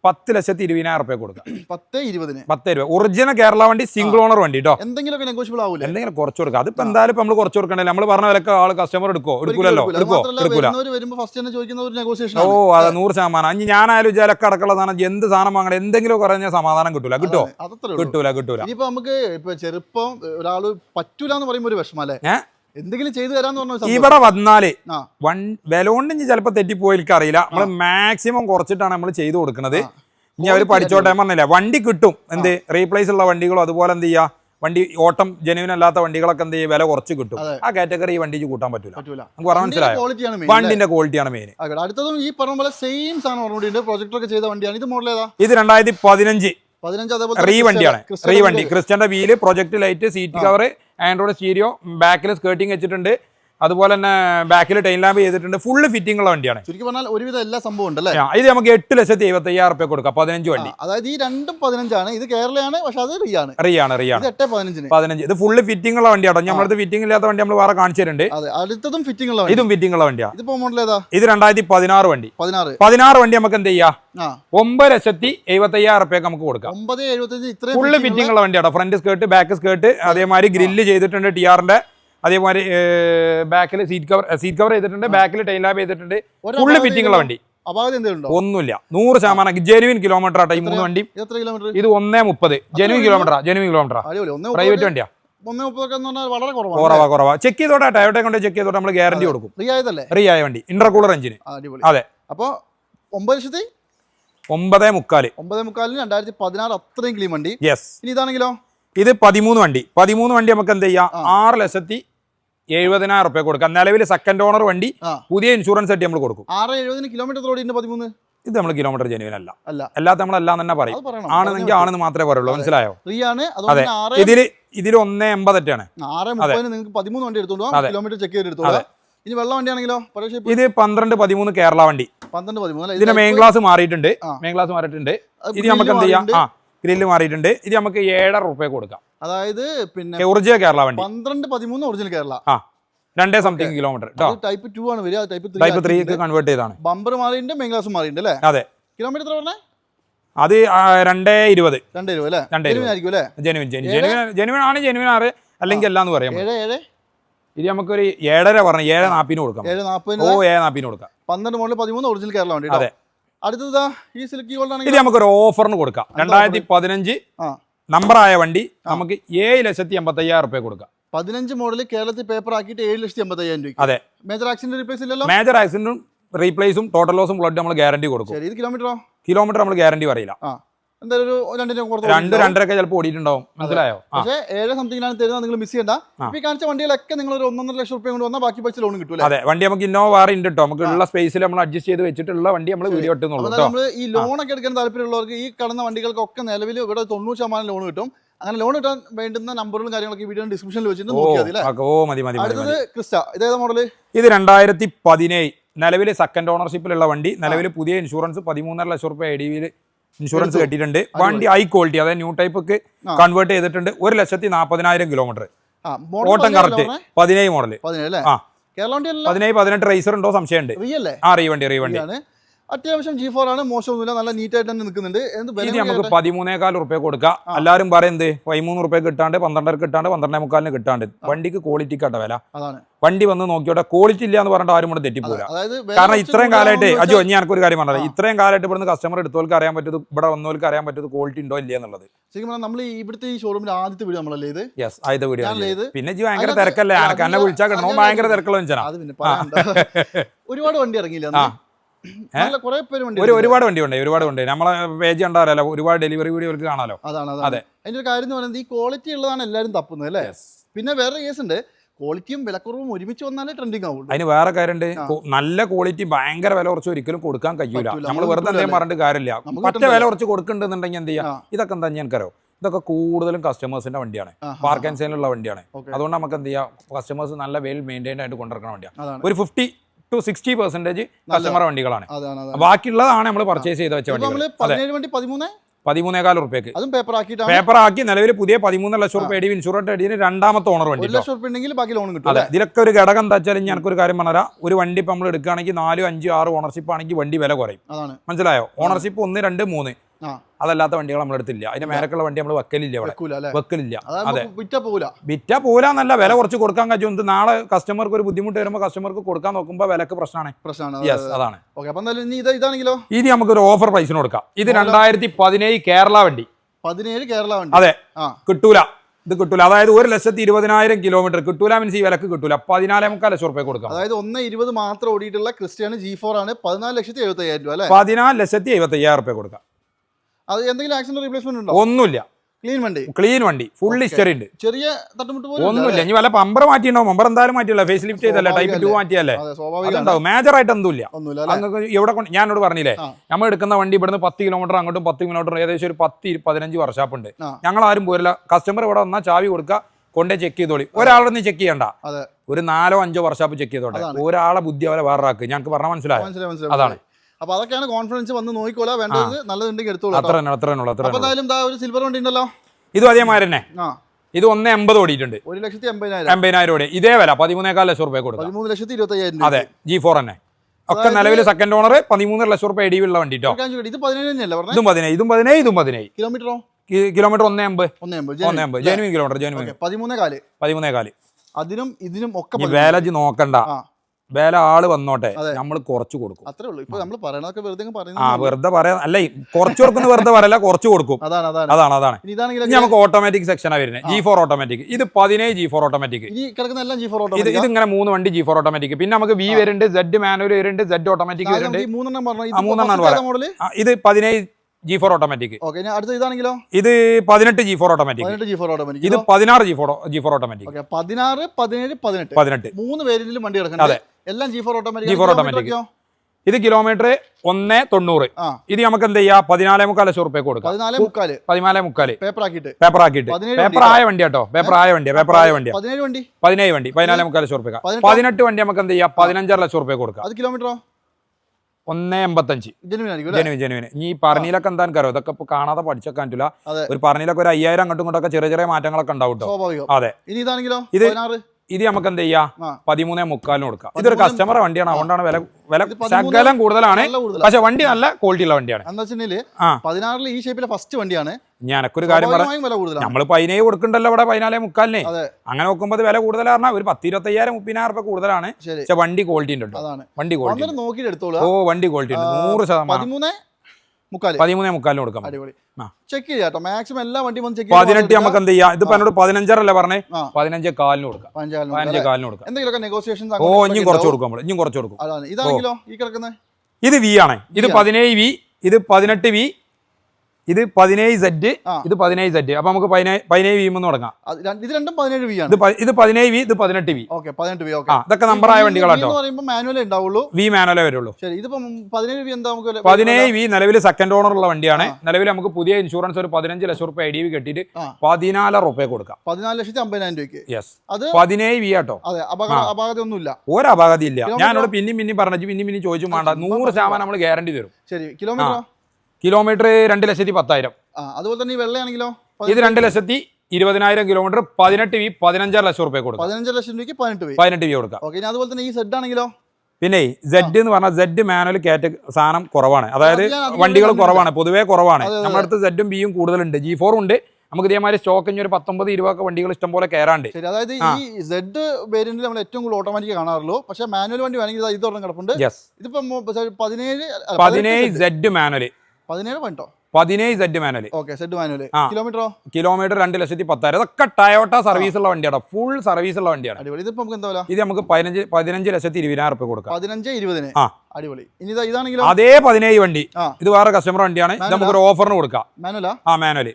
Speaker 1: പത്ത് ലക്ഷത്തി ഇരുപതിനായിരം റുപ്യ കൊടുക്കാം.
Speaker 2: പത്ത് ഇരുപതിന്.
Speaker 1: പത്ത് രൂപ ഒറിജിനൽ കേരള വണ്ടി സിംഗിൾ ഓണർ വണ്ടി കേട്ടോ
Speaker 2: എന്തെങ്കിലും നെഗോഷ്യബിൾ ആവില്ല
Speaker 1: എന്തെങ്കിലും കുറച്ച് കൊടുക്കാം. അതിപ്പോ എന്തായാലും നമ്മൾ കുറച്ച് കൊടുക്കണ്ടേ? നമ്മൾ പറഞ്ഞ വിലക്ക് ആൾ കസ്റ്റമർ എടുക്കോ എടുക്കൂലല്ലോ? എടുക്കോ എടുക്കൂല. ഓ അതെ നൂറ് ശതമാനം. അഞ്ഞ് ഞാനായാലും വിചാരൊക്കെ അടക്കമുള്ള സാധനം എന്ത് സാധനം വാങ്ങണം എന്തെങ്കിലും കുറഞ്ഞ സമാധാനം കിട്ടൂല. കിട്ടോ? കിട്ടൂല കിട്ടൂല.
Speaker 2: ഇനിയിപ്പോ നമുക്ക് ഇപ്പൊ ചെറുപ്പം ഒരാൾ പറ്റൂല എന്ന് പറയുമ്പോ ഒരു വിഷമം അല്ലേ?
Speaker 1: ഏ?
Speaker 2: എന്തെങ്കിലും ചെയ്തു തരാന്ന് പറഞ്ഞ
Speaker 1: ഇവിടെ
Speaker 2: വന്നാൽ
Speaker 1: വൺ വിലകൊണ്ട് ഇനി ചിലപ്പോ തെറ്റിപ്പോയി അറിയില്ല നമ്മൾ മാക്സിമം കുറച്ചിട്ടാണ് നമ്മൾ ചെയ്തു കൊടുക്കുന്നത്. ഇനി അവർ പഠിച്ചോട്ടെ പറഞ്ഞില്ല? വണ്ടി കിട്ടും. എന്ത്? റീപ്ലേസ് ഉള്ള വണ്ടികളും അതുപോലെ എന്ത് ചെയ്യാ? വണ്ടി ഓട്ടം ജനുവിൻ അല്ലാത്ത വണ്ടികളൊക്കെ എന്ത് ചെയ്യും? വില കുറച്ച് കിട്ടും. ആ കാറ്റഗറി ഈ വണ്ടിക്ക് കൂട്ടാൻ പറ്റില്ല
Speaker 2: പറ്റൂല.
Speaker 1: നമുക്ക് പറയാൻ മനസ്സിലായോ? വണ്ടിന്റെ ക്വാളിറ്റിയാണ് മെയിൻ
Speaker 2: അടുത്തതും ഈ പറഞ്ഞ പോലെ സെയിം സാധനം പ്രൊജക്ടർ ഒക്കെ ചെയ്ത വണ്ടിയാണ്. ഇത് മോഡൽ ഏതാ?
Speaker 1: ഇത് രണ്ടായിരത്തി പതിനഞ്ച്.
Speaker 2: പതിനഞ്ച് അതേപോലെ
Speaker 1: റീ വണ്ടിയാണ് റീ വണ്ടി ക്രിസ്റ്റന്റെ wheel project light seat cover Android stereo ബാക്കിൽ സ്കേർട്ടിങ് വെച്ചിട്ടുണ്ട്. അതുപോലെ തന്നെ ബാക്കിൽ ടൈൻ ലാമ്പ് ചെയ്തിട്ടുണ്ട്. ഫുള്ള് ഫിറ്റിംഗ് ഉള്ള വണ്ടിയാണ്.
Speaker 2: ചുരുക്കി പറഞ്ഞാൽ ഒരുവിധ എല്ലാ സംഭവം ഉണ്ട് അല്ലേ
Speaker 1: ഇത് നമുക്ക് എട്ട് ലക്ഷത്തി എഴുപത്തി അയ്യായിരം റുപ്യ കൊടുക്കാം പതിനഞ്ച് വണ്ടി.
Speaker 2: അതായത് ഈ രണ്ടും പതിനഞ്ചാണ്. ഇത് കേരളയാണ് പക്ഷെ അത്
Speaker 1: റിയാണ്. റിയാണ്
Speaker 2: റിയാണ്. എട്ട് പതിനഞ്ചിന്.
Speaker 1: പതിനഞ്ച്. ഇത് ഫുള്ള് ഫിറ്റിംഗ് ഉള്ള വണ്ടിയാണ്. നമ്മളടുത്ത് ഫിറ്റിംഗ് ഇല്ലാത്ത വണ്ടി നമ്മൾ വേറെ
Speaker 2: കാണിച്ചിട്ടുണ്ട് അടുത്തതും ഫിറ്റിംഗ് ഉള്ള
Speaker 1: ഇതും ഫിറ്റിംഗ് ഉള്ള വണ്ടിയാണ്
Speaker 2: ഇതിപ്പോ മോഡൽ ഏതാ?
Speaker 1: ഇത് രണ്ടായിരത്തി പതിനാറ് വണ്ടി.
Speaker 2: പതിനാറ്.
Speaker 1: പതിനാറ് വണ്ടി നമുക്ക് എന്ത് ചെയ്യാം? ഒമ്പത് ലക്ഷത്തി എഴുപത്തി അയ്യായിരം റുപ്യക്ക് നമുക്ക് കൊടുക്കാം. ഫുള്ള് ഫിറ്റിംഗ് ഉള്ള വണ്ടിയാണ് ഫ്രണ്ട് സ്കേർട്ട് ബാക്ക് സ്കേർട്ട് അതേമാതിരി ഗ്രില്ല് ചെയ്തിട്ടുണ്ട് ടി ആറിന്റെ അതേമാതിരി ബാക്കിൽ സീറ്റ് കവർ സീറ്റ് കവർ ചെയ്തിട്ടുണ്ട് ബാക്കിൽ ടൈൽ ലാബ് ചെയ്തിട്ടുണ്ട്. ഫുള്ള് ഫിറ്റിംഗ് ഉള്ള വണ്ടി. ഒന്നുമില്ല. നൂറ് ശതമാനം ജെനുവിൻ കിലോമീറ്റർ ആട്ടെ ഈ മൂന്ന് വണ്ടി.
Speaker 2: ഇത് കിലോമീറ്റർ
Speaker 1: ഒന്നേ മുപ്പത്. ജെനുവിൻ കിലോമീറ്ററാ ജെനുവിൻ കിലോമീറ്ററാ
Speaker 2: ഒന്ന്
Speaker 1: പ്രൈവറ്റ് വണ്ടിയാ. കുറവാ കുറവാ. ചെക്ക് ചെയ്തോട്ടെ ടയോട്ടെ കൊണ്ട് ചെക്ക് ചെയ്തോട്ടെ നമ്മൾ ഗ്യാരണ്ടി കൊടുക്കും.
Speaker 2: ഫ്രീ
Speaker 1: ആയ വണ്ടി. ഇന്റർകൂളർ എഞ്ചിന് അതെ.
Speaker 2: അപ്പൊ ഒമ്പത് ലക്ഷത്തി?
Speaker 1: ഒമ്പതേ മുക്കാൽ.
Speaker 2: ഒമ്പതേ മുക്കാലിന് രണ്ടായിരത്തി പതിനാറ് അത്രയും ക്ലീൻ വണ്ടി.
Speaker 1: യെസ്
Speaker 2: ഇനി ഇതാണെങ്കിലോ?
Speaker 1: ഇത് പതിമൂന്ന് വണ്ടി. പതിമൂന്ന് വണ്ടി നമുക്ക് എന്ത് ചെയ്യാം. ആറ് ലക്ഷത്തി എഴുപതിനായിരം റുപ്യ കൊടുക്കാം. നിലവിൽ സെക്കൻഡ് ഓണർ വണ്ടി പുതിയ ഇൻഷുറൻസ് ആയിട്ട് നമ്മൾ കൊടുക്കും.
Speaker 2: ആറ് എഴുപതിന് കിലോമീറ്റർ റോഡിന്റെ പതിമൂന്ന്?
Speaker 1: ഇത് നമ്മൾ കിലോമീറ്റർ ജെനുവിൻ അല്ല.
Speaker 2: അല്ല.
Speaker 1: അല്ലാത്ത നമ്മൾ അല്ലാന്ന് തന്നെ പറയും.
Speaker 2: ആണെങ്കിൽ
Speaker 1: ആണെന്നെങ്കിൽ ആണെന്ന് മാത്രമേ പറയുള്ളൂ. മനസ്സിലായോ? അതെ. ഇതിൽ ഇതിൽ ഒന്നേ അതെ.
Speaker 2: ഇനി വെള്ള വണ്ടിയാണെങ്കിലോ?
Speaker 1: ഇത് പന്ത്രണ്ട് പതിമൂന്ന് കേരള വണ്ടി.
Speaker 2: പന്ത്രണ്ട് പതിമൂന്ന്?
Speaker 1: ഇതിന്റെ മെയിൻ ക്ലാസ് മാറിയിട്ടുണ്ട്. മെയിൻ ക്ലാസ് മാറിയിട്ടുണ്ട്.
Speaker 2: ഇനി
Speaker 1: ഇത് നമുക്ക് എന്ത് ചെയ്യാം? ആ. ഗ്രില്ല് മാറിയിട്ടുണ്ട്. ഇത് നമുക്ക് ഏഴര റുപ്യ കൊടുക്കാം.
Speaker 2: അതായത് പിന്നെ
Speaker 1: ഒറിജിനൽ കേരള വണ്ടി.
Speaker 2: പന്ത്രണ്ട് പതിമൂന്ന് ഒറിജിനൽ കേരള.
Speaker 1: ആ രണ്ടേ സംതിങ് കിലോമീറ്റർ
Speaker 2: ടൈപ്പ് ടു ആണ് വരിക. ടൈപ്പ്
Speaker 1: ടൈപ്പ്
Speaker 2: ത്രീ
Speaker 1: കൺവേർട്ട് ചെയ്താണ്
Speaker 2: ബമ്പർ മാറിയിട്ടുണ്ട് മെയിൻ ഗ്ലാസ് മാറിയിട്ടുണ്ട് അല്ലേ?
Speaker 1: അതെ.
Speaker 2: കിലോമീറ്റർ എത്ര പറഞ്ഞേ?
Speaker 1: അത് രണ്ടേ ഇരുപത്.
Speaker 2: രണ്ടേ രൂപ അല്ലേ?
Speaker 1: രണ്ടേ
Speaker 2: ജെനുവിൻ
Speaker 1: ജെനുവിൻ ജെനുവിൻ ആണ് ജെനുവിൻ ആറ് അല്ലെങ്കിൽ അല്ലാന്ന് പറയാം
Speaker 2: ഏഴ് ഏഴ്?
Speaker 1: ഇത് നമുക്കൊരു ഏഴര പറഞ്ഞു ഏഴ് നാപ്പിന് കൊടുക്കാം.
Speaker 2: ഏഴ് നാപ്പിന്
Speaker 1: ഓ ഏഴ്? നാപ്പിന് കൊടുക്കാം.
Speaker 2: പന്ത്രണ്ട് മോഡൽ പതിമൂന്ന് ഒറിജിനൽ കേരള വണ്ടി
Speaker 1: അതെ.
Speaker 2: അടുത്തതാ ഈ സിൽക്കി ഗോൾഡ്
Speaker 1: ഇത്
Speaker 2: ആണെങ്കിൽ
Speaker 1: നമുക്കൊരു ഓഫറിന് കൊടുക്കാം. രണ്ടായിരത്തി പതിനഞ്ച്
Speaker 2: നമ്പർ
Speaker 1: നമ്പറായ വണ്ടി നമുക്ക് ഏഴ് ലക്ഷത്തി എൺപത്തി അയ്യായിരം റുപ്യ കൊടുക്കാം.
Speaker 2: പതിനഞ്ച് മോഡൽ കേരളത്തിൽ പേപ്പർ ആക്കിയിട്ട് ഏഴ് ലക്ഷത്തി എൺപത്തി അയ്യായിരം രൂപ
Speaker 1: അതെ.
Speaker 2: മേജർ ആക്സിഡന്റ് റീപ്ലേസ് ഇല്ലല്ലോ?
Speaker 1: മേജർ ആക്സിഡന്റും റീപ്ലേസും ടോട്ടൽ ലോസും ബ്ലഡ് നമ്മൾ ഗ്യാരണ്ടി കൊടുക്കും.
Speaker 2: ഇത് കിലോമീറ്ററോ
Speaker 1: കിലോമീറ്റർ നമ്മൾ ഗ്യാരണ്ടി പറയില്ല.
Speaker 2: എന്തായാലും ഒരു
Speaker 1: രണ്ട്
Speaker 2: ഓടിയിട്ടുണ്ടാവും.
Speaker 1: രണ്ടരൊക്കെ ചിലപ്പോൾ ഓടിയിട്ടുണ്ടാവും. മനസ്സിലായോ?
Speaker 2: പക്ഷേ ഏഴ് സംതിങ്ങിലാണ് തരുന്നത് നിങ്ങൾ മിസ് ചെയ്യണ്ട. ഇപ്പൊ കാണിച്ച വണ്ടികളൊക്കെ നിങ്ങൾ ഒരു ഒന്നൊന്നര ലക്ഷം റുപ്യ കൊണ്ട് വന്നാൽ ബാക്കി പൈസ ലോൺ
Speaker 1: അതെ വണ്ടി നമുക്ക് ഇന്നോവ വേറെ ഉണ്ട് കേട്ടോ നമുക്ക് ഉള്ള സ്പേസിൽ നമ്മൾ അഡ്ജസ്റ്റ് ചെയ്ത് വെച്ചിട്ടുള്ള വണ്ടി നമ്മൾ വീഡിയോ ഇട്ടുന്നുള്ളൂ
Speaker 2: നമ്മൾ ഈ ലോണൊക്കെ എടുക്കാൻ താല്പര്യമുള്ളവർക്ക് ഈ കടന്ന വണ്ടികൾക്കൊക്കെ നിലവിൽ ഇവിടെ തൊണ്ണൂറ് ശതമാനം ലോൺ കിട്ടും. അങ്ങനെ ലോൺ കിട്ടാൻ വേണ്ടുന്ന നമ്പറുകളും കാര്യങ്ങളൊക്കെ വീഡിയോ ഡിസ്ക്രിപ്ഷനിൽ വെച്ചിട്ട് നോക്കിയാൽ അടുത്തത് ക്രിസ്റ്റ. ഇതേതാ മോഡൽ
Speaker 1: ഇത് രണ്ടായിരത്തി പതിനേഴ്. നിലവിൽ സെക്കൻഡ് ഓണർഷിപ്പിലുള്ള വണ്ടി. നിലവിൽ പുതിയ ഇൻഷുറൻസ് പതിമൂന്നര ലക്ഷം റുപ്യ ഐ ഡി വിയിൽ ഇൻഷുറൻസ് കെട്ടിയിട്ടുണ്ട്. വണ്ടി ഹൈ ക്വാളിറ്റി അതായത് ന്യൂ ടൈപ്പ് കൺവേർട്ട് ചെയ്തിട്ടുണ്ട്. ഒരു ലക്ഷത്തി നാൽപ്പതിനായിരം കിലോമീറ്റർ ഓട്ടം കറക്റ്റ് പതിനേഴ് മോഡൽ
Speaker 2: പതിനേഴ്
Speaker 1: ആ. പതിനെട്ട് റേസർ ഉണ്ടോ? സംശയമുണ്ട്. ആ റീവണ്ടി
Speaker 2: റീവണ്ടി അത്യാവശ്യം ജി ഫോർ ആണ് മോശമൊന്നുമില്ല നല്ല നീറ്റ് ആയിട്ട് തന്നെ നിൽക്കുന്നുണ്ട്. എന്ത്
Speaker 1: ഇത് നമുക്ക് പതിമൂന്നേകാൽ റുപ്യ കൊടുക്കാം. എല്ലാവരും പറയുന്നത് പതിമൂന്ന് റുപ്യ കിട്ടാണ്ട് പന്ത്രണ്ടര കിട്ടാണ്ട് പന്ത്രണ്ടേ മുക്കാലിന് കിട്ടാണ്ട്. വണ്ടിക്ക് ക്വാളിറ്റി കട്ട വില.
Speaker 2: അതാണ്.
Speaker 1: വണ്ടി വന്ന് നോക്കിയോടെ ക്വാളിറ്റി ഇല്ല എന്ന് പറഞ്ഞിട്ട് ആരും കൂടെ തെറ്റിപ്പോരാ കാരണം ഇത്രയും കാലമായിട്ട് അജോ ഞാൻ എനിക്കൊരു കാര്യം പറഞ്ഞത്. ഇത്രയും കാലമായിട്ട് ഇവിടുന്ന് കസ്റ്റമർ എടുത്തവർക്ക് അറിയാൻ പറ്റത് ഇവിടെ വന്നവർക്ക് അറിയാൻ പറ്റത് ക്വാളിറ്റി ഉണ്ടോ ഇല്ല എന്നുള്ളത്.
Speaker 2: ശരിക്കും നമ്മൾ ഇവിടുത്തെ ഈ ഷോറൂമിൽ ആദ്യത്തെ വീട് നമ്മളല്ലേ ഇത്?
Speaker 1: യെസ് ആദ്യത്തെ വീഡിയോ പിന്നെ ജി ഭയങ്കര തിരക്കല്ലേ? എന്നെ വിളിച്ചാൽ കിട്ടണം. ഭയങ്കര തിരക്കുള്ള
Speaker 2: ഒരുപാട് വണ്ടി ഇറങ്ങിയില്ല വണ്ടി
Speaker 1: ഒരു ഒരുപാട് വണ്ടി ഉണ്ട് ഒരുപാട് ഉണ്ട് നമ്മളെ പേജ് കണ്ടാലോ ഒരുപാട് ഡെലിവറി വീഡിയോകൾക്ക് കാണാലോ.
Speaker 2: അതാണ്
Speaker 1: അതെ.
Speaker 2: അതിന്റെ ഒരു കാര്യം എന്ന് പറയുന്നത് ഈ ക്വാളിറ്റി ഉള്ളതാണ് എല്ലാവരും തപ്പുന്നത് അല്ലേ? പിന്നെ വേറെ കേസ് ഉണ്ട്. ക്വാളിറ്റിയും വിലക്കുറവും ഒരുമിച്ച് വന്നാലേ ട്രെൻഡിങ് ആവുള്ളൂ.
Speaker 1: അതിന് വേറെ കാര്യമുണ്ട്. നല്ല ക്വാളിറ്റി ഭയങ്കര വില കുറച്ച് ഒരിക്കലും കൊടുക്കാൻ കഴിയൂല. നമ്മൾ വെറുതെ എന്തെങ്കിലും പറഞ്ഞിട്ട് കാര്യമില്ല.
Speaker 2: മറ്റേ
Speaker 1: വില കുറച്ച് കൊടുക്കുന്നുണ്ടെന്നുണ്ടെങ്കിൽ എന്ത് ചെയ്യാം. ഇതൊക്കെ എന്താ എനിക്കറിയോ? ഇതൊക്കെ കൂടുതലും കസ്റ്റമേഴ്സിന്റെ വണ്ടിയാണ്. പാർക്ക്. ആൻഡ് സെയിലുള്ള വണ്ടിയാണ്. അതുകൊണ്ട് നമുക്ക് എന്ത് ചെയ്യാം? കസ്റ്റമേഴ്സ് നല്ല വെൽ മെയിന്റൈൻഡ് ആയിട്ട് കൊണ്ടിരിക്കുന്ന വണ്ടിയാണ് ഒരു fifty to sixty percentage customer വണ്ടികളാണ്. ബാക്കിയുള്ളതാണ് നമ്മൾ പർച്ചേസ് ചെയ്ത് വെച്ച
Speaker 2: വണ്ടി പതിമൂന്ന്?
Speaker 1: പതിമൂന്നേകാൽ റുപ്യക്ക്
Speaker 2: അതും പേപ്പർ ആക്കിയിട്ടാണ്?
Speaker 1: പേപ്പർ ആക്കി നിലവിൽ പുതിയ പതിമൂന്ന് ലക്ഷം റുപ്യ അടി ഇൻഷുറൻസ് എടിന് രണ്ടാമത്തെ ഓണർ വണ്ടി
Speaker 2: ബാക്കി ലോൺ കിട്ടും
Speaker 1: അതെ? ഇതിലൊക്കെ ഒരു ഘടകം എന്താ വെച്ചാൽ ഞാനൊരു കാര്യം പറഞ്ഞുതരാം. ഒരു വണ്ടി ഇപ്പം നമ്മൾ എടുക്കുകയാണെങ്കിൽ നാലും അഞ്ചും ആറ് ഓണർഷിപ്പ് ആണെങ്കിൽ വണ്ടി വില കുറയും. മനസ്സിലായോ? ഓണർഷിപ്പ് ഒന്ന് രണ്ട് മൂന്ന്. അതല്ലാത്ത വണ്ടികൾ നമ്മുടെ അടുത്തില്ല അതിന്റെ മേലക്കുള്ള വണ്ടി നമ്മൾ വെക്കലില്ല ഇവിടെ. വെക്കലില്ല. അതെ.
Speaker 2: വിറ്റ പോല
Speaker 1: എന്നല്ല പോലാന്നല്ല വില കുറച്ച് കൊടുക്കാൻ കഴിയും ഇത് നാളെ കസ്റ്റമർക്ക് ഒരു ബുദ്ധിമുട്ട് വരുമ്പോൾ കസ്റ്റമർക്ക് കൊടുക്കാൻ നോക്കുമ്പോൾ വിലക്ക് പ്രശ്നമാണ് യെസ് അതാണ്.
Speaker 2: ഇതാണെങ്കിലോ? ഇനി
Speaker 1: നമുക്ക് ഒരു ഓഫർ പ്രൈസിന് കൊടുക്കാം. ഇത് രണ്ടായിരത്തി പതിനേഴ് കേരള വണ്ടി.
Speaker 2: പതിനേഴ് കേരള വണ്ടി.
Speaker 1: അതെ. കിട്ടൂല. ഇത് കിട്ടൂല. അതായത് ഒരു ലക്ഷത്തി ഇരുപതിനായിരം കിലോമീറ്റർ കിട്ടൂല മീൻസ് ഈ വിലക്ക് കിട്ടൂല. പതിനാലേ മുക്കാൽ ലക്ഷം റുപ്യ കൊടുക്കാം.
Speaker 2: അതായത് ഒന്ന് ഇരുപത് മാത്രം ഓടിയിട്ടുള്ള ക്രിസ്ത്യാനി ജി ഫോർ ആണ് പതിനാല് ലക്ഷത്തി എഴുപത്തി അയ്യായിരം രൂപ അല്ലെ?
Speaker 1: പതിനാല് ലക്ഷത്തി എഴുപത്തി അയ്യായിരം റുപ്യ കൊടുക്കാം.
Speaker 2: അത് എന്തെങ്കിലും ആക്സിഡന്റ് റീപ്ലേസ്മെന്റ് ഉണ്ടോ?
Speaker 1: ഒന്നുമില്ല.
Speaker 2: ക്ലീൻ വണ്ടി?
Speaker 1: ക്ലീൻ വണ്ടി. ഫുൾ ഹിസ്റ്ററി ഉണ്ട്.
Speaker 2: ചെറിയ തട്ടുമുട്ട് പോലും
Speaker 1: ഒന്നുമില്ല? ഇനി വല്ല പമ്പർ മാറ്റിയിട്ടുണ്ടാവും പമ്പർ എന്തായാലും മാറ്റിയല്ല ഫേസ് ലിഫ്റ്റ് ചെയ്തല്ലേ ടൈപ്പ് ടു? മാറ്റിയല്ലേ അതുണ്ടാവും. മേജർ ആയിട്ട് ഒന്നുമില്ല അങ്ങ് എവിടെ കൊണ്ട് ഞാനോട് പറഞ്ഞില്ലേ. നമ്മൾ എടുക്കുന്ന വണ്ടി ഇവിടുന്ന് പത്ത് കിലോമീറ്റർ അങ്ങോട്ടും പത്ത് കിലോമീറ്റർ ഏകദേശം ഒരു പത്ത് പതിനഞ്ച് വർഷാപ്പ് ഉണ്ട് ഞങ്ങൾ ആരും പോരില്ല. കസ്റ്റമർ ഇവിടെ വന്നാൽ ചാവി കൊടുക്കുക കൊണ്ടേ ചെക്ക് ചെയ്തോളി. ഒരാളൊന്നും ചെക്ക് ചെയ്യണ്ട. ഒരു നാലോ അഞ്ചോ വർഷാപ്പ് ചെക്ക് ചെയ്തോട്ടെ. ഒരാളെ ബുദ്ധി അവരെ വേറൊരാക്ക് ഞങ്ങൾക്ക് പറഞ്ഞാൽ മനസ്സിലായി. അതാണ്.
Speaker 2: അപ്പൊ അതൊക്കെയാണ് കോൺഫിഡൻസ് വന്ന് നോക്കിക്കോളാം. വേണ്ടത് നല്ലതുണ്ടെങ്കിൽ എടുത്തോളൂ
Speaker 1: അത്ര തന്നെ അത്ര തന്നെ ഉള്ളൂ അത്ര
Speaker 2: അപ്പൊ
Speaker 1: തന്നെ
Speaker 2: എന്തായാലും ദാ ഒരു സിൽവർ വണ്ടി ഉണ്ടല്ലോ.
Speaker 1: ഇതും അതേമാതിരി തന്നെ.
Speaker 2: ആ.
Speaker 1: ഇത് ഒന്ന് എൺപത് ഓടിയിട്ടുണ്ട്.
Speaker 2: ഒരു ലക്ഷത്തി എൺപതിനായിരം.
Speaker 1: എൺപതിനായിരം ഓടി. ഇതേ വില പതിമൂന്നേക്കാൽ ലക്ഷം റുപ്യ കൊടുക്കും.
Speaker 2: പതിമൂന്ന് ലക്ഷത്തി ഇരുപത്തി അയ്യായിരം
Speaker 1: അതെ ജി ഫോർ തന്നെ. ഒക്കെ നിലവിൽ സെക്കൻഡ് ഓണർ പതിമൂന്നര ലക്ഷം റുപ്യ ഇടി ഉള്ള വണ്ടി കേട്ടോ
Speaker 2: ഇത് പതിനേഴ് തന്നെയല്ലേ പറഞ്ഞത്
Speaker 1: ഇതും പതിനേഴ് ഇതും പതിനേഴ് ഇതും പതിനേഴ്.
Speaker 2: കിലോമീറ്ററോ?
Speaker 1: കിലോമീറ്റർ ഒന്നേ അമ്പത്
Speaker 2: ഒന്നേ അമ്പത്
Speaker 1: ജനുവിൻ കിലോമീറ്റർ ജനുവിൻ
Speaker 2: പതിമൂന്നേ കാൽ
Speaker 1: പതിമൂന്നേ കാൽ
Speaker 2: അതിനും ഇതിനും ഒക്കെ
Speaker 1: വേലജ് നോക്കണ്ട. വേല ആൾ വന്നോട്ടെ. നമ്മൾ കുറച്ച് കൊടുക്കും.
Speaker 2: അത്രേ ഉള്ളൂ. ഇപ്പൊ നമ്മൾ പറയണതൊക്കെ വെറുതെ
Speaker 1: ആ വെറുതെ പറയാ അല്ല കുറച്ച് കൊടുക്കുന്ന വെറുതെ പറയല്ല കുറച്ച് കൊടുക്കും.
Speaker 2: അതാണ് അതാണ്.
Speaker 1: അതാണ്
Speaker 2: ഇനി
Speaker 1: നമുക്ക് ഓട്ടോമാറ്റിക് സെക്ഷനാണ് വരുന്നത് ജി ഫോർ ഓട്ടോമാറ്റിക് ഇത് പതിനേഴ് ജി ഫോർ ഓട്ടോമാറ്റിക് ഇത് ഇത് ഇങ്ങനെ മൂന്ന് വണ്ടി ജി ഫോർ ഓട്ടോമാറ്റിക് പിന്നെ നമുക്ക് വി വരുന്നുണ്ട് സെഡ് മാനുവൽ വരുന്നുണ്ട് സെഡ് ഓട്ടോമാറ്റിക് വരുന്നുണ്ട്.
Speaker 2: മൂന്നെണ്ണം.
Speaker 1: ഇത് പതിനേഴ് ജി ഫോർ ഓട്ടോമാറ്റിക്
Speaker 2: അടുത്ത ഇതാണെങ്കിലോ?
Speaker 1: ഇത് പതിനെട്ട് G four automatic
Speaker 2: G four automatic
Speaker 1: ഇത് പതിനാറ് G four G four automatic
Speaker 2: പതിനാറ് പതിനേഴ് പതിനെട്ട്.
Speaker 1: പതിനെട്ട്.
Speaker 2: മൂന്ന് പേരിലും വണ്ടി കിടക്കുന്നത്
Speaker 1: അതെ.
Speaker 2: എല്ലാം G four automatic
Speaker 1: G4 automatic ഇത് കിലോമീറ്റർ ഒന്ന് തൊണ്ണൂറ്. ഇത് നമുക്ക് എന്ത് ചെയ്യാം? പതിനാലേ മുക്കാൽ ലക്ഷം റുപ്യ കൊടുക്കാം.
Speaker 2: പതിനാല്
Speaker 1: മുക്കാൽ. മുക്കാൽ.
Speaker 2: പേപ്പർ ആക്കിയിട്ട്
Speaker 1: പേപ്പർ ആക്കിയിട്ട്
Speaker 2: പതിനേഴ്
Speaker 1: പേപ്പർ ആയ വണ്ടി കേട്ടോ. പേപ്പർ ആയ വണ്ടിയാ. പേപ്പർ ആയ
Speaker 2: വണ്ടി?
Speaker 1: പതിനേഴ് വണ്ടി പതിനാലേ മുക്കാൽ ലക്ഷം റുപ്യ
Speaker 2: പതിനെട്ടോ?
Speaker 1: വണ്ടി നമുക്ക് എന്ത് ചെയ്യാം? പതിനഞ്ചര ലക്ഷം റുപ്യ കൊടുക്കാം.
Speaker 2: അത് കിലോമീറ്ററോ
Speaker 1: ഒന്ന് എൺപത്തഞ്ച്. ജനുവിന് ഇനി ഈ പറഞ്ഞിലൊക്കെ എന്താ കാര്യം ഇതൊക്കെ ഇപ്പൊ കാണാതെ പഠിച്ചൊക്കെ പറ്റില്ല ഒരു പറഞ്ഞിലൊക്കെ ഒരു അയ്യായിരം അങ്ങോട്ടും ഇങ്ങോട്ടൊക്കെ ചെറിയ ചെറിയ മാറ്റങ്ങളൊക്കെ ഉണ്ടാവും അതെ.
Speaker 2: ഇനി ഇതാണെങ്കിലോ?
Speaker 1: ഇത് ഇത് നമുക്ക് എന്ത് ചെയ്യാം. പതിമൂന്നേ മുക്കാലിന് കൊടുക്കാം. ഇതൊരു കസ്റ്റമർ വണ്ടിയാണ്. അതുകൊണ്ടാണ് വില വില ശകലം കൂടുതലാണ്. പക്ഷെ വണ്ടി നല്ല ക്വാളിറ്റി ഉള്ള വണ്ടിയാണ്.
Speaker 2: എന്താ വെച്ചിട്ടുണ്ടെങ്കിൽ. പതിനാറിൽ ഈ ഷേപ്പിലെ ഫസ്റ്റ് വണ്ടിയാണ്.
Speaker 1: ഞാൻ എനക്കൊരു കാര്യം പറയാം
Speaker 2: കൂടുതലാണ്.
Speaker 1: നമ്മൾ പതിനേഴ് കൊടുക്കണ്ടല്ലോ ഇവിടെ പതിനാലേ മുക്കാലിന്. അങ്ങനെ നോക്കുമ്പോൾ വില പറഞ്ഞാൽ ഒരു പത്ത് ഇരുപത്തയ്യായിരം മുപ്പതിനായിരം രൂപ കൂടുതലാണ്. പക്ഷെ വണ്ടി ക്വാളിറ്റി ഉണ്ട്. വണ്ടി ക്വാളിറ്റി ഓ വണ്ടി ക്വാളിറ്റി ഉണ്ട്. നൂറ് ശതമാനം.
Speaker 2: മുക്കാൽ.
Speaker 1: പതിമൂന്നേ മുക്കാലിന് കൊടുക്കാം.
Speaker 2: അടിപൊളി. ചെക്ക് ചെയ്യാട്ടോ മാക്സിമം എല്ലാ വണ്ടിയും വന്ന് ചെക്ക്
Speaker 1: പതിനെട്ട് നമുക്ക് എന്ത് ചെയ്യാം? ഇത് എന്നോട് പതിനഞ്ചരല്ലേ പറഞ്ഞേ. പതിനഞ്ച് കാലിന് കൊടുക്കാം. പതിനഞ്ച് കാലിന് കൊടുക്കാം.
Speaker 2: എന്തെങ്കിലുമൊക്കെ നെഗോസിയേഷൻ
Speaker 1: ഓ ഇനിയും കുറച്ച് കൊടുക്കും നമ്മൾ ഇനിയും കുറച്ച് കൊടുക്കും.
Speaker 2: അതാണ് ഇതാണെങ്കിലോ ഈ കിടക്കുന്നത്
Speaker 1: ഇത് വി ആണ്. ഇത്. പതിനേഴ് വി ഇത് പതിനെട്ട് വി ഇത് പതിനേഴ്
Speaker 2: സെറ്റ്.
Speaker 1: ഇത് പതിനേഴ് സെറ്റ് അപ്പൊ നമുക്ക് പതിനേഴ് വി എന്ന് തുടങ്ങാം.
Speaker 2: ഇത് രണ്ടും പതിനേഴ് വി ആണ്.
Speaker 1: ഇത് പതിനേഴ് വി ഇത് പതിനെട്ട് വി
Speaker 2: ഓക്കെ പതിനെട്ട് വി ഓക്കെ.
Speaker 1: ഇതൊക്കെ നമ്പറായ വണ്ടികളാട്ടോ
Speaker 2: എന്ന് പറയുമ്പോൾ മാനുവലേ ഉണ്ടാവുള്ളൂ.
Speaker 1: വി മാനുവലേ വരുള്ളൂ.
Speaker 2: ശരി ഇതിപ്പോ പതിനേഴ് വി എന്താ നമുക്ക്
Speaker 1: പതിനേഴ് വി നിലവിൽ സെക്കൻഡ് ഓണർ ഉള്ള വണ്ടിയാണ്. നിലവിൽ നമുക്ക് പുതിയ ഇൻഷുറൻസ് ഒരു പതിനഞ്ച് ലക്ഷം റുപ്യ ഐ ഡി വി കെട്ടിയിട്ട്
Speaker 2: ആ.
Speaker 1: പതിനാല് റുപ്യ കൊടുക്കാം.
Speaker 2: പതിനാല് ലക്ഷത്തി അമ്പതിനായിരം രൂപയ്ക്ക്.
Speaker 1: യെസ്
Speaker 2: അത്
Speaker 1: പതിനേഴ് വി ആട്ടോ.
Speaker 2: അതെ അപകട അപാകത ഒന്നുമില്ല
Speaker 1: ഒരു അപാകതി ഇല്ല? ഞാനോട് പിന്നെയും പിന്നെയും പറഞ്ഞു പിന്നെയും പിന്നെയും ചോദിച്ചു വേണ്ട നൂറ് ശതമാനം നമ്മൾ ഗ്യാരണ്ടി തരും.
Speaker 2: ശരി കിലോമീറ്ററോ
Speaker 1: കിലോമീറ്റർ രണ്ട് ലക്ഷത്തി പത്തായിരം.
Speaker 2: അതുപോലെ തന്നെ ഈ വെള്ളയാണെങ്കിലോ?
Speaker 1: ഇത് രണ്ട് ലക്ഷത്തി ഇരുപതിനായിരം കിലോമീറ്റർ പതിനെട്ട് വി പതിനഞ്ചര ലക്ഷം റുപ്യ കൊടുക്കും.
Speaker 2: പതിനഞ്ച് ലക്ഷം രൂപയ്ക്ക് പതിനെട്ട് വി.
Speaker 1: പതിനെട്ട് വി കൊടുക്കാം.
Speaker 2: ഓക്കെ അതുപോലെ തന്നെ ഈ സെഡ് ആണെങ്കിലോ?
Speaker 1: പിന്നെ സെഡ് എന്ന് പറഞ്ഞാൽ സെഡ് മാനുവൽ കാറ്റ സാധനം കുറവാണ്. അതായത് വണ്ടികൾ കുറവാണ് പൊതുവേ കുറവാണ്. നമ്മുടെ അടുത്ത് സെഡും ബിയും കൂടുതലുണ്ട്. ജി ഫോറും ഉണ്ട്. നമുക്ക് ഇതേമാതിരി സ്റ്റോക്ക് ഒരു പത്തൊമ്പത് ഇരുപതൊക്കെ വണ്ടികൾ ഇഷ്ടം പോലെ കയറാണ്ട്
Speaker 2: അതായത് ഈ സെഡ് വേരിയന്റിൽ നമ്മൾ ഏറ്റവും കൂടുതൽ ഓട്ടോമാറ്റിക് കാണാറുള്ളൂ. പക്ഷേ മാനുവൽ വണ്ടി വേണമെങ്കിൽ ഇതാ കിടപ്പുണ്ട്. ഇതിപ്പോ പതിനേഴ്
Speaker 1: പതിനേഴ്. സെഡ് മാനുവൽ
Speaker 2: പതിനേഴ്
Speaker 1: പതിനേഴ് മാനുവൽ
Speaker 2: ഓക്കെ മാനുവൽ. കിലോമീറ്ററോ
Speaker 1: കിലോമീറ്റർ രണ്ട് ലക്ഷത്തി പത്തായിരം. ഇതൊക്കെ ടയോട്ട സർവീസ് ഉള്ള വണ്ടിയാണ് ഫുൾ സർവീസ് ഉള്ള വണ്ടിയാണ്.
Speaker 2: അടിപൊളി. ഇതിപ്പോ നമുക്ക് എന്താ
Speaker 1: ഇത് നമുക്ക് പതിനഞ്ച് പതിനഞ്ച് ലക്ഷത്തി ഇരുപതിനായിരം റുപ്യ കൊടുക്കാം.
Speaker 2: പതിനഞ്ച് ഇരുപതിന്?
Speaker 1: ആ.
Speaker 2: അടിപൊളി. ഇനി ഇതാണെങ്കിലും?
Speaker 1: അതേ പതിനേഴ് വണ്ടി. ഇത് വേറെ കസ്റ്റമർ വണ്ടിയാണ്. ഇത്
Speaker 2: മാനുവലാ?
Speaker 1: നമുക്കൊരു ഓഫറിന് കൊടുക്കാം.
Speaker 2: മാനുവലാ
Speaker 1: ആ? മാനുവൽ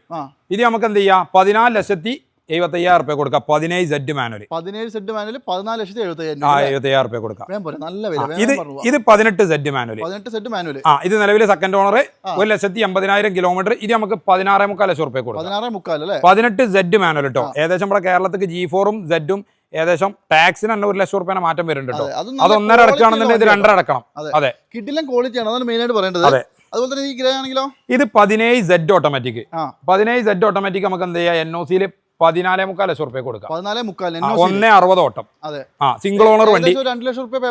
Speaker 1: ഇത് നമുക്ക് എന്ത് ചെയ്യാം? പതിനാല് ലക്ഷത്തി എഴുപത്തയ്യായിരം റുപ്യ കൊടുക്കാം. പതിനേഴ് സെഡ് മാനുവൽ
Speaker 2: പതിനേഴ് സെഡ് മാനുവൽ പതിനാല് ലക്ഷത്തി എഴുപത്തയ്യായിരം
Speaker 1: ആ എഴുപത്തയ്യായിരം റുപ്യ കൊടുക്കാം.
Speaker 2: നല്ല വില
Speaker 1: ഇത് ഇത് പതിനെട്ട് സെഡ് മാനുവൽ
Speaker 2: പതിനെട്ട് സെഡ് മാനുവൽ
Speaker 1: ആ ഇത് നിലവിൽ സെക്കൻഡ് ഓണർ. ഒരു ലക്ഷത്തി എൺപതിനായിരം കിലോമീറ്റർ ഇത് നമുക്ക് പതിനാറേ മുക്കാൽ ലക്ഷം റുപ്യ കൊടുക്കും.
Speaker 2: പതിനാറ് മുക്കാൽ അല്ലേ?
Speaker 1: പതിനെട്ട് സെഡ് മാനുവൽ കേട്ടോ ഏകദേശം നമ്മുടെ കേരളത്തിക്ക് ജി ഫോറും സെഡും ഏകദേശം ടാക്സിന് തന്നെ ഒരു ലക്ഷം റുപ്യ മാറ്റം വരുന്നുണ്ട് കേട്ടോ
Speaker 2: അതെ,
Speaker 1: ഒന്നര അടക്കുകയാണെന്നുണ്ടെങ്കിൽ ഇത് രണ്ടര അടക്കണം.
Speaker 2: അതെ.
Speaker 1: കിട്ടിലും
Speaker 2: കിഡിലും ക്വാളിറ്റിയാണ് അതാണ് മെയിൻ ആയിട്ട് പറയേണ്ടത്.
Speaker 1: അതെ.
Speaker 2: അതുപോലെ തന്നെ ഈ ഗ്രേ ആണെങ്കിലോ?
Speaker 1: ഇത് പതിനേഴ് സെഡ് ഓട്ടോമാറ്റിക്. പതിനേഴ് സെഡ് ഓട്ടോമാറ്റിക് നമുക്ക് എന്ത് ചെയ്യാം? എൻ ഒ സിയിൽ പതിനാലേ മുക്കാൽ ലക്ഷം റുപ്യ കൊടുക്കാം.
Speaker 2: പതിനാല് മുക്കാൽ
Speaker 1: ഒന്നേ അറുപത് ഓട്ടം.
Speaker 2: അതെ.
Speaker 1: ആ സിംഗിൾ ഓണർ വണ്ടി.
Speaker 2: രണ്ട് ലക്ഷം റുപ്യ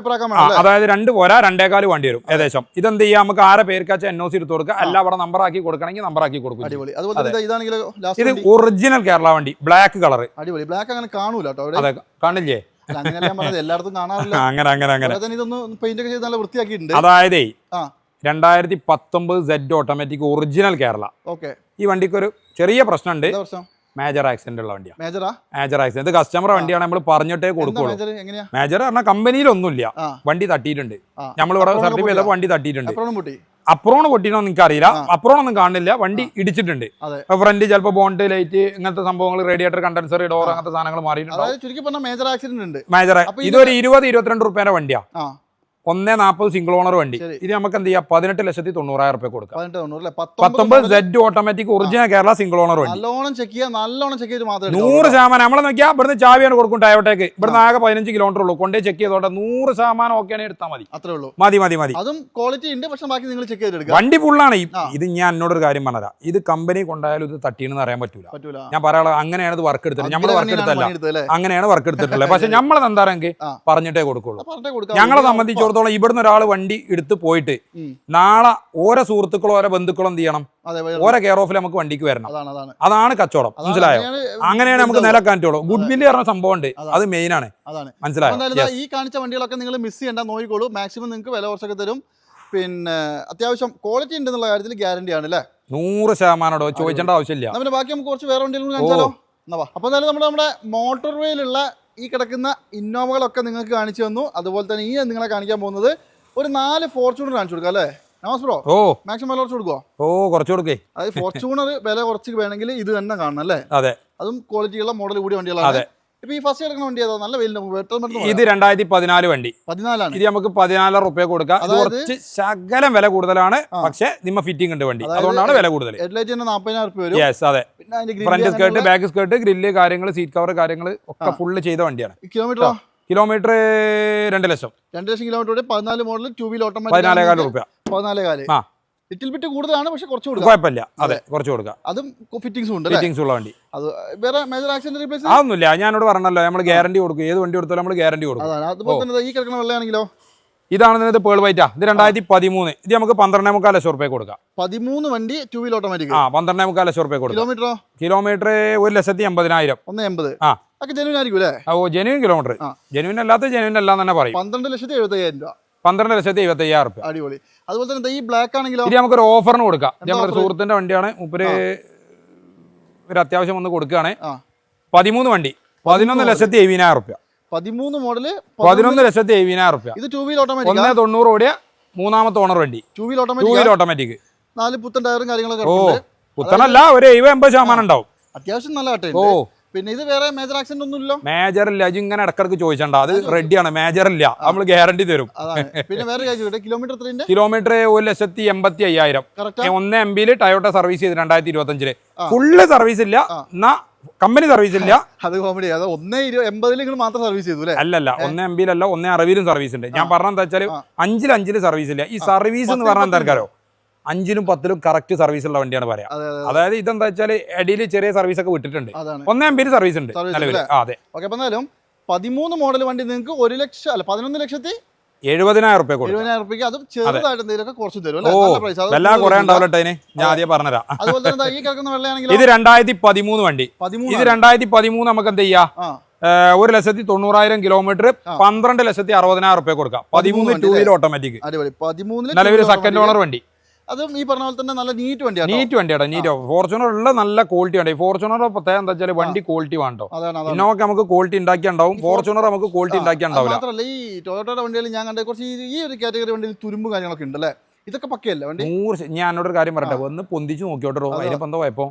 Speaker 1: അതായത് രണ്ട് പോരാ രണ്ടേകാൽ വണ്ടി വരും ഏകദേശം. ഇതെന്ത് ചെയ്യാം? നമുക്ക് ആരെ പേർക്കാച്ച എൻ ഒ സി എടുത്ത് കൊടുക്കുക? അല്ല അവിടെ നമ്പർ ആക്കി കൊടുക്കണമെങ്കിൽ നമ്പർ ആക്കി കൊടുക്കും
Speaker 2: ഇതാ
Speaker 1: ഒറിജിനൽ കേരള വണ്ടി? ബ്ലാക്ക് കളർ
Speaker 2: അടിപൊളി. ബ്ലാക്ക് അങ്ങനെ കാണൂല
Speaker 1: അതെ കാണില്ലേ?
Speaker 2: എല്ലായിടത്തും കാണാറില്ല.
Speaker 1: അങ്ങനെ അങ്ങനെ അങ്ങനെ.
Speaker 2: അതായത് ഇതൊന്ന് പെയിന്റ് ഒക്കെ ചെയ്ത് നല്ല വൃത്തിയാക്കിയിട്ടുണ്ട്.
Speaker 1: അതായതേ. രണ്ടായിരത്തി പത്തൊമ്പത് Z automatic original Kerala
Speaker 2: okay.
Speaker 1: ഈ വണ്ടിക്ക് ഒരു ചെറിയ പ്രശ്നമുണ്ട്. മേജർ ആക്സിഡന്റ് ഉള്ള വണ്ടിയാണ്
Speaker 2: മേജറാ
Speaker 1: മേജർ ആക്സിഡന്റ് ഇത് കസ്റ്റമർ വണ്ടിയാണ് നമ്മൾ പറഞ്ഞിട്ടേ കൊടുക്കുള്ളൂ.
Speaker 2: മേജർ
Speaker 1: പറഞ്ഞാൽ കമ്പനിയിലൊന്നുമില്ല. വണ്ടി തട്ടിയിട്ടുണ്ട്. നമ്മൾ ഇവിടെ
Speaker 2: സർട്ടിഫൈ
Speaker 1: സർട്ടിഫിക്കറ്റ് ചെയ്തപ്പോൾ വണ്ടി തട്ടിയിട്ടുണ്ട്. അപ്രോൺ പൊട്ടിനോ നിങ്ങൾക്ക് അറിയില്ല അപ്രോണൊന്നും കാണില്ല. വണ്ടി ഇടിച്ചിട്ടുണ്ട്. ഫ്രണ്ട് ചിലപ്പോൾ ബോണ്ട് ലൈറ്റ് ഇങ്ങനത്തെ സംഭവങ്ങൾ റേഡിയേറ്റർ കണ്ടൻസർ ഡോർ അങ്ങനത്തെ സാധനങ്ങൾ
Speaker 2: മാറിയിട്ടുണ്ട് മേജർ ആക്സിഡന്റ് ഉണ്ട്.
Speaker 1: മേജർ ഇതൊരു ഇരുപത് ഇരുപത്തിരണ്ട് റുപ്യേന്റെ വണ്ടിയാ.
Speaker 2: ആ.
Speaker 1: ഒന്നേ നാൽപ്പത് സിംഗിൾ ഓണർ വണ്ടി. ഇത് നമുക്ക് എന്ത് ചെയ്യാം? പതിനെട്ട് ലക്ഷത്തി തൊണ്ണൂറായിരം റുപ്യ കൊടുക്കാം. പത്തൊമ്പത് Z automatic original Kerala single owner വണ്ടി.
Speaker 2: നല്ലോണം ചെക്ക് ചെയ്യാം. നല്ലോണം ചെക്ക് ചെയ്ത് മാത്രമേ
Speaker 1: നൂറ് ശതമാനം. നമ്മളെ നോക്കിയാൽ ഇവിടുന്ന് ചാവിയാണ് കൊടുക്കും ടയോട്ടേക്ക് ഇവിടുന്ന് ആകെ പതിനഞ്ച് കിലോമീറ്റർ ഉള്ളൂ. കൊണ്ടേ ചെക്ക് ചെയ്തോട്ടെ. നൂറ് ശതമാനം ഓക്കെ ആണെങ്കിൽ എടുത്താൽ മതി.
Speaker 2: അത്രേ ഉള്ളൂ.
Speaker 1: മതി മതി മതി.
Speaker 2: അതും ക്വാളിറ്റി ഉണ്ട്. പക്ഷെ ബാക്കി നിങ്ങൾ ചെക്ക് ചെയ്തെടുക്കുക
Speaker 1: വണ്ടി ഫുള്ളാണ്. ഇത് ഞാൻ എന്നോടൊരു കാര്യം പറഞ്ഞുതരാം ഇത് കമ്പനി കൊണ്ടായാലും ഇത് തട്ടീണെന്ന് അറിയാൻ പറ്റൂല. ഞാൻ പറയാനുള്ള അങ്ങനെയാണ് ഇത് വർക്ക് എടുത്തത്. നമ്മൾ വർക്ക് എടുത്തല്ല അങ്ങനെയാണ് വർക്ക് എടുത്തിട്ടുള്ളത്. പക്ഷെ നമ്മളെ എന്താണെങ്കിൽ പറഞ്ഞിട്ടേ കൊടുക്കുള്ളൂ. ഞങ്ങളെ
Speaker 2: വലിയ
Speaker 1: സംബന്ധിച്ചിടത്തോളം ഇവിടുന്ന് ഒരാൾ വണ്ടി എടുത്ത് പോയിട്ട് നാളെ ഓരോ സുഹൃത്തുക്കളോ ഓരോ ബന്ധുക്കളോ എന്ത് ചെയ്യണം? ഓരോ കെയർ ഓഫിൽ നമുക്ക് വണ്ടിക്ക് വരണം.
Speaker 2: അതാണ്
Speaker 1: കച്ചവടം. മനസ്സിലായോ?
Speaker 2: അങ്ങനെയാണ്
Speaker 1: നമുക്ക്. നിലക്കാൻ പറ്റുള്ളൂ ഗുഡ് വില്ല് പറഞ്ഞ സംഭവം ഉണ്ട്. അത് മെയിൻ ആണ്. മനസ്സിലായോ?
Speaker 2: ഈ കാണിച്ച വണ്ടികളൊക്കെ നിങ്ങൾ മിസ് ചെയ്യണ്ട നോക്കിക്കോളൂ. മാക്സിമം നിങ്ങൾക്ക് വില കുറച്ചൊക്കെ തരും. പിന്നെ അത്യാവശ്യം ക്വാളിറ്റി ഉണ്ടെന്നുള്ള കാര്യത്തിൽ ഗ്യാരണ്ടി ആണ് അല്ലേ?
Speaker 1: നൂറ് ശതമാനോ ചോദിക്കേണ്ട ആവശ്യമില്ല.
Speaker 2: നമ്മുടെ ബാക്കി നമുക്ക് കുറച്ച് വേറെ വണ്ടികളും കാണിച്ചാലോ? അപ്പൊ എന്തായാലും നമ്മുടെ നമ്മുടെ മോട്ടോർ വേയിലുള്ള ഈ കിടക്കുന്ന ഇന്നോവകളൊക്കെ നിങ്ങൾക്ക് കാണിച്ചു തന്നു. അതുപോലെ തന്നെ ഈ നിങ്ങളെ കാണിക്കാൻ പോകുന്നത് ഒരു നാല് ഫോർച്യൂണർ കാണിച്ചു കൊടുക്കുക അല്ലേ? നമസ് ബ്രോ
Speaker 1: ഓ.
Speaker 2: മാക്സിമം വില കുറച്ച് കൊടുക്കുവോ?
Speaker 1: ഓ കുറച്ച് കൊടുക്കേ.
Speaker 2: അതായത് ഫോർച്യൂണർ വില കുറച്ച് വേണമെങ്കിൽ ഇത് തന്നെ കാണണം അല്ലേ?
Speaker 1: അതെ.
Speaker 2: അതും ക്വാളിറ്റിയുള്ള മോഡൽ കൂടി വണ്ടികളാണ്.
Speaker 1: അതെ.
Speaker 2: ഇപ്പൊ ഈ ഫസ്റ്റ് എടുക്കുന്ന വണ്ടി ഏതാ? നല്ല വെയിൽ
Speaker 1: ഇത് രണ്ടായിരത്തി പതിനാല് വണ്ടി.
Speaker 2: പതിനാലാണ്.
Speaker 1: ഇത് നമുക്ക് പതിനാലര റുപ്യ കൊടുക്കാം.
Speaker 2: അത്
Speaker 1: കുറച്ച് ശകലം വില കൂടുതലാണ്. പക്ഷേ നിമ്മ ഫിറ്റിംഗ് ഉണ്ട് വണ്ടി. അതുകൊണ്ടാണ് വില കൂടുതൽ
Speaker 2: റുപ്യ വരും.
Speaker 1: യെസ് അതെ. Front skirt back skirt grill കാര്യങ്ങൾ സീറ്റ് കവർ കാര്യങ്ങൾ ഒക്കെ. ഫുള്ള് ചെയ്ത വണ്ടിയാണ്.
Speaker 2: കിലോമീറ്റർ
Speaker 1: കിലോമീറ്റർ രണ്ട് ലക്ഷം.
Speaker 2: രണ്ട് ലക്ഷം കിലോമീറ്റർ പതിനാല് മോഡൽ ടൂ
Speaker 1: പതിനാലേകാൽ
Speaker 2: ഓട്ടോമാറ്റിക്
Speaker 1: റുപ്യ.
Speaker 2: പതിനാലേ കാൽ
Speaker 1: ആ.
Speaker 2: ലിറ്റിൽ ബിറ്റ് കൂടുതലാണ് പക്ഷെ കുറച്ച് കൊടുക്കുക
Speaker 1: കുഴപ്പമില്ല. അതെ കുറച്ച് കൊടുക്കുക
Speaker 2: അതും ഫിറ്റിംഗ്സും ഉണ്ട്
Speaker 1: ഫിറ്റിംഗ്സ് ഉള്ള വണ്ടി.
Speaker 2: അത് വേറെ മേജർ ആക്സിഡന്റ് റീപ്ലേസ്
Speaker 1: അതൊന്നുമില്ല. ഞാനോട് പറഞ്ഞല്ലോ നമ്മൾ ഗ്യാരണ്ടി കൊടുക്കും. ഏത് വണ്ടി കൊടുത്താലും നമ്മൾ ഗ്യാരണ്ടി കൊടുക്കും.
Speaker 2: അതാണ്. അതുപോലെ തന്നെ ഈ കിടക്കുന്ന വെള്ളയാണെങ്കിലോ?
Speaker 1: ഇതാണ് ഇത് പേൾ വൈറ്റാ ഇത് രണ്ടായിരത്തി പതിമൂന്ന് ഇത് നമുക്ക് പന്ത്രണ്ടേ മുക്കാൽ ലക്ഷം റുപ്യ കൊടുക്കാം.
Speaker 2: പതിമൂന്ന് വണ്ടി ടൂ വീൽ ഓട്ടോമാറ്റിക്
Speaker 1: ആ പന്ത്രണ്ടേ മുക്കാൽ ലക്ഷം റുപ്യ കൊടുക്കും.
Speaker 2: കിലോമീറ്ററോ?
Speaker 1: കിലോമീറ്റർ ഒരു ലക്ഷത്തി എൺപതിനായിരം.
Speaker 2: ഒന്ന് എൺപത്.
Speaker 1: ആ.
Speaker 2: ജെനുവിൻ ആയിരിക്കും അല്ലേ?
Speaker 1: ഓ ജനുവിൻ കിലോമീറ്റർ ജെനുവിൻ അല്ലാത്ത ജനുവിൻ അല്ലാന്ന് തന്നെ പറയും.
Speaker 2: പന്ത്രണ്ട് ലക്ഷത്തി എഴുപത്തയ്യായിരം രൂപ.
Speaker 1: പന്ത്രണ്ട് ലക്ഷത്തി എഴുപത്തി അയ്യായിരം റുപ്യ.
Speaker 2: അടിപൊളി. അതുപോലെ തന്നെ ഈ ബ്ലാക്ക് ആണെങ്കിലും
Speaker 1: ഇത് നമുക്കൊരു ഓഫറിന് കൊടുക്കാം. നമ്മുടെ? സുഹൃത്തിന്റെ വണ്ടിയാണ്. മുപ്പര് ഒരു അത്യാവശ്യം ഒന്ന് കൊടുക്കുകയാണ്. പതിമൂന്ന് വണ്ടി. പതിനൊന്ന് ലക്ഷത്തി എഴുപതിനായിരം റുപ്യ.
Speaker 2: പതിമൂന്ന് മോഡൽ
Speaker 1: പതിനൊന്ന് ലക്ഷത്തി എഴുപതിനായിരം റുപ്യ.
Speaker 2: ഇത് ടൂ വീൽ ഓട്ടോമാറ്റിക്
Speaker 1: ഒന്നേ തൊണ്ണൂറ് ഓടിയ മൂന്നാമത്തെ ഓണർ വണ്ടി.
Speaker 2: Two wheel
Speaker 1: two wheel automatic
Speaker 2: നാല് പുത്തൻ ടയറും കാര്യങ്ങളൊക്കെ
Speaker 1: ഓ. പുത്തനല്ല ഒരു എഴുപത് എൺപത് ശതമാനം ഉണ്ടാവും.
Speaker 2: അത്യാവശ്യം നല്ല
Speaker 1: ഓ.
Speaker 2: പിന്നെ ഇത് വേറെ മേജർ ആക്സിഡന്റ് ഒന്നുമില്ലോ
Speaker 1: മേജർ ഇല്ല ഇത് ഇങ്ങനെ ഇടക്കിടക്ക് ചോദിച്ചണ്ട. അത് റെഡിയാണ് മേജർ ഇല്ല. നമ്മൾ ഗ്യാരണ്ടി തരും.
Speaker 2: പിന്നെ വേറെ കിലോമീറ്റർ
Speaker 1: കിലോമീറ്റർ ഒരു ലക്ഷത്തി എൺപത്തി അയ്യായിരം. ഒന്ന് എം ബിയിൽ ടയോട്ട സർവീസ് ചെയ്ത് രണ്ടായിരത്തി ഇരുപത്തി
Speaker 2: അഞ്ചിൽ
Speaker 1: ഫുള്ള് സർവീസ് ഇല്ല. എന്നാ കമ്പനി സർവീസ് ഇല്ല.
Speaker 2: അത് കോമഡി അത് ഒന്നേ നിങ്ങൾ മാത്രം സർവീസ് ചെയ്തു അല്ലേ?
Speaker 1: അല്ലല്ല ഒന്ന് എം ബിയിലല്ല ഒന്നേ അറുപതിലും സർവീസ് ഉണ്ട്. ഞാൻ പറഞ്ഞെന്താ വെച്ചാൽ. അഞ്ചിൽ അഞ്ചിൽ സർവീസ് ഇല്ല. ഈ സർവീസ് എന്ന് പറഞ്ഞാൽ എന്താ അഞ്ചിലും പത്തിലും കറക്റ്റ് സർവീസ് ഉള്ള വണ്ടിയാണ് പറയാം.
Speaker 2: അതെ അതെ
Speaker 1: അതായത് ഇതെന്താ വെച്ചാൽ ഇടയിൽ ചെറിയ സർവീസ് ഒക്കെ വിട്ടിട്ടുണ്ട്. ഒന്നാം പേര് സർവീസ് ഉണ്ട് നിലവിൽ അതെ.
Speaker 2: ഓക്കെ അപ്പം എന്തായാലും പതിമൂന്ന് മോഡൽ വണ്ടി നിങ്ങൾക്ക് ഒരു ലക്ഷം അല്ല പതിനൊന്ന് ലക്ഷത്തി
Speaker 1: എഴുപതിനായിരം റുപ്യ കൊടുക്കും.
Speaker 2: എഴുപതിനായിരം റുപ്യക്ക് അത് ചെറുതായിട്ട് എന്തെങ്കിലുമൊക്കെ കുറച്ച് തരും
Speaker 1: കുറെ ഉണ്ടാവില്ലട്ടെ ഞാൻ ആദ്യം പറഞ്ഞുതരാം.
Speaker 2: അതുപോലെ തന്നെ ഈ കിടക്കുന്ന
Speaker 1: ഇത് രണ്ടായിരത്തി പതിമൂന്ന് വണ്ടി ഇത് രണ്ടായിരത്തി പതിമൂന്ന് നമുക്ക് എന്ത് ചെയ്യാം? ഒരു ലക്ഷത്തി തൊണ്ണൂറായിരം കിലോമീറ്റർ. പന്ത്രണ്ട് ലക്ഷത്തി അറുപതിനായിരം റുപ്യ കൊടുക്കാം. പതിമൂന്ന് ടൂ വീലർ ഓട്ടോമാറ്റിക് നിലവിൽ സെക്കൻഡ് ഓണർ വണ്ടി.
Speaker 2: അതും ഈ പറഞ്ഞ പോലെ തന്നെ നല്ല നീറ്റ് വണ്ടിയാണ്
Speaker 1: നീറ്റ് വണ്ടിയാണ് നീറ്റ് ഫോർച്യൂണർ ഉള്ള നല്ല ക്വാളിറ്റി വണ്ടി. ഫോർച്യൂണർ പ്രത്യേകം എന്താ വെച്ചാൽ വണ്ടി ക്വാളിറ്റി വേണ്ടോ? ഇന്നോക്ക് നമുക്ക് ക്വാളിറ്റി ഉണ്ടാക്കിയുണ്ടാവും. ഫോർച്യൂണർ നമുക്ക് ക്വാളിറ്റി
Speaker 2: ഉണ്ടാക്കി
Speaker 1: ഉണ്ടാക്കിയുണ്ടാവില്ല.
Speaker 2: മാത്രമല്ല ഈ ടൊയോട്ടയുടെ വണ്ടിയിൽ ഞാൻ കണ്ട കുറച്ച് ഈ- ഈ ഒരു കാറ്റഗറി വണ്ടിയിൽ തുരുമ്പ് കാര്യങ്ങളൊക്കെ ഉണ്ട് അല്ലേ ഇതൊക്കെ പക്കയല്ലേ വണ്ടി?
Speaker 1: നൂറ് ഞാൻ എന്നോട് ഒരു കാര്യം പറയട്ടെ. ഒന്ന് പൊന്തിച്ച് നോക്കിയോട്ടോ
Speaker 2: അതെ.
Speaker 1: അതിനിപ്പോ എന്താ കുഴപ്പം?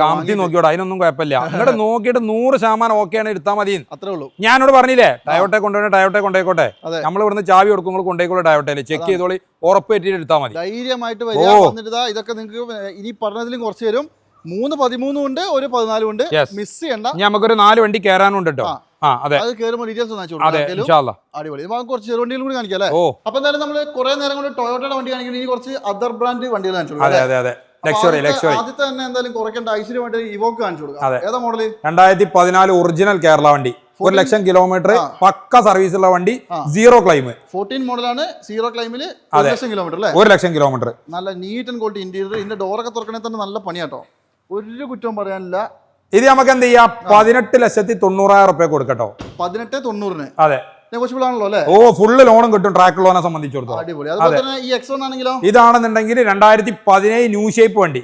Speaker 2: കമത്തി.
Speaker 1: നോക്കിയോട്ടോ അതിനൊന്നും കുഴപ്പമില്ല. അങ്ങോട്ട് നോക്കിയിട്ട് നൂറ് ശതമാനം ഓക്കെയാണ് എടുത്താൽ മതി
Speaker 2: അത്രേ ഉള്ളൂ.
Speaker 1: ഞാനോട് പറഞ്ഞില്ലേ ടയോട്ടെ കൊണ്ടുപോയി ടയോട്ടെ കൊണ്ടുപോയിക്കോട്ടെ.
Speaker 2: അതെ.
Speaker 1: നമ്മൾ ഇവിടുന്ന് ചാവി കൊടുക്കുമ്പോൾ കൊണ്ടേക്കോളൂ ടയോട്ടയിൽ ചെക്ക്. ചെയ്തോളി ഉറപ്പ് പറ്റിയിട്ട് എടുത്താൽ മതി.
Speaker 2: ധൈര്യമായിട്ട് വരിക ഇതൊക്കെ നിങ്ങൾക്ക് ഇനി പറഞ്ഞതിലും കുറച്ച് തരും മൂന്ന് പതിമൂന്നും ഉണ്ട് ഒരു പതിനാലും ഉണ്ട്. മിസ് ചെയ്യണ്ട.
Speaker 1: നമുക്കൊരു നാല് വണ്ടി കയറാനുണ്ട് കേട്ടോ അതെ.
Speaker 2: കയറുമ്പോൾ ഡീറ്റെയിൽസ് ഒന്ന് അടിപൊളി. നമുക്ക് കുറച്ച് കൂടി കാണിക്കാം അല്ലേ? അപ്പൊ എന്തായാലും നമ്മൾ കുറെ നേരം കൊണ്ട് ടൊയോട്ടയുടെ വണ്ടി കാണിക്കുന്നത് ഇനി കുറച്ച് അതർ ബ്രാൻഡ് വണ്ടികൾ കാണിച്ചു
Speaker 1: അതെ അതെ അതെ.
Speaker 2: അപ്പൊ
Speaker 1: ലക്ഷറി
Speaker 2: ആദ്യത്തെ-
Speaker 1: ലക്ഷറി
Speaker 2: ആദ്യത്തെ തന്നെ എന്തായാലും കുറയ്ക്കേണ്ട ഇവോക്ക് കാണിച്ചു കൊടുക്കാം. ഏതാ മോഡൽ?
Speaker 1: രണ്ടായിരത്തി പതിനാല് ഒറിജിനൽ കേരള വണ്ടി. ഒരു ലക്ഷം കിലോമീറ്റർ പക്ക സർവീസ് ഉള്ള വണ്ടി. സീറോ ക്ലൈം
Speaker 2: ഫോർട്ടീൻ മോഡലാണ് സീറോ ക്ലൈമിൽ ഒരു ലക്ഷം കിലോമീറ്റർ അല്ലേ?
Speaker 1: ഒരു ലക്ഷം കിലോമീറ്റർ
Speaker 2: നല്ല നീറ്റ് ആൻഡ് ക്വാളിറ്റി ഇന്റീരിയർ ഇതിന്റെ ഡോറൊക്കെ തുറക്കണേ തന്നെ നല്ല പണിയാട്ടോ ഒരു കുറ്റവും പറയാനില്ല.
Speaker 1: ഇത് നമുക്ക് എന്ത് ചെയ്യാം പതിനെട്ട് ലക്ഷത്തി തൊണ്ണൂറായിരം റുപ്യ കൊടുക്കട്ടോ.
Speaker 2: പതിനെട്ട് തൊണ്ണൂറിന്?
Speaker 1: അതെ. ഓ ഫുള്ള് ലോണും കിട്ടും ട്രാക്ക് ലോണെ സംബന്ധിച്ചിടത്തോളം ഇതാണെന്നുണ്ടെങ്കിൽ രണ്ടായിരത്തി പതിനേഴ് ന്യൂ ഷേപ്പ് വണ്ടി.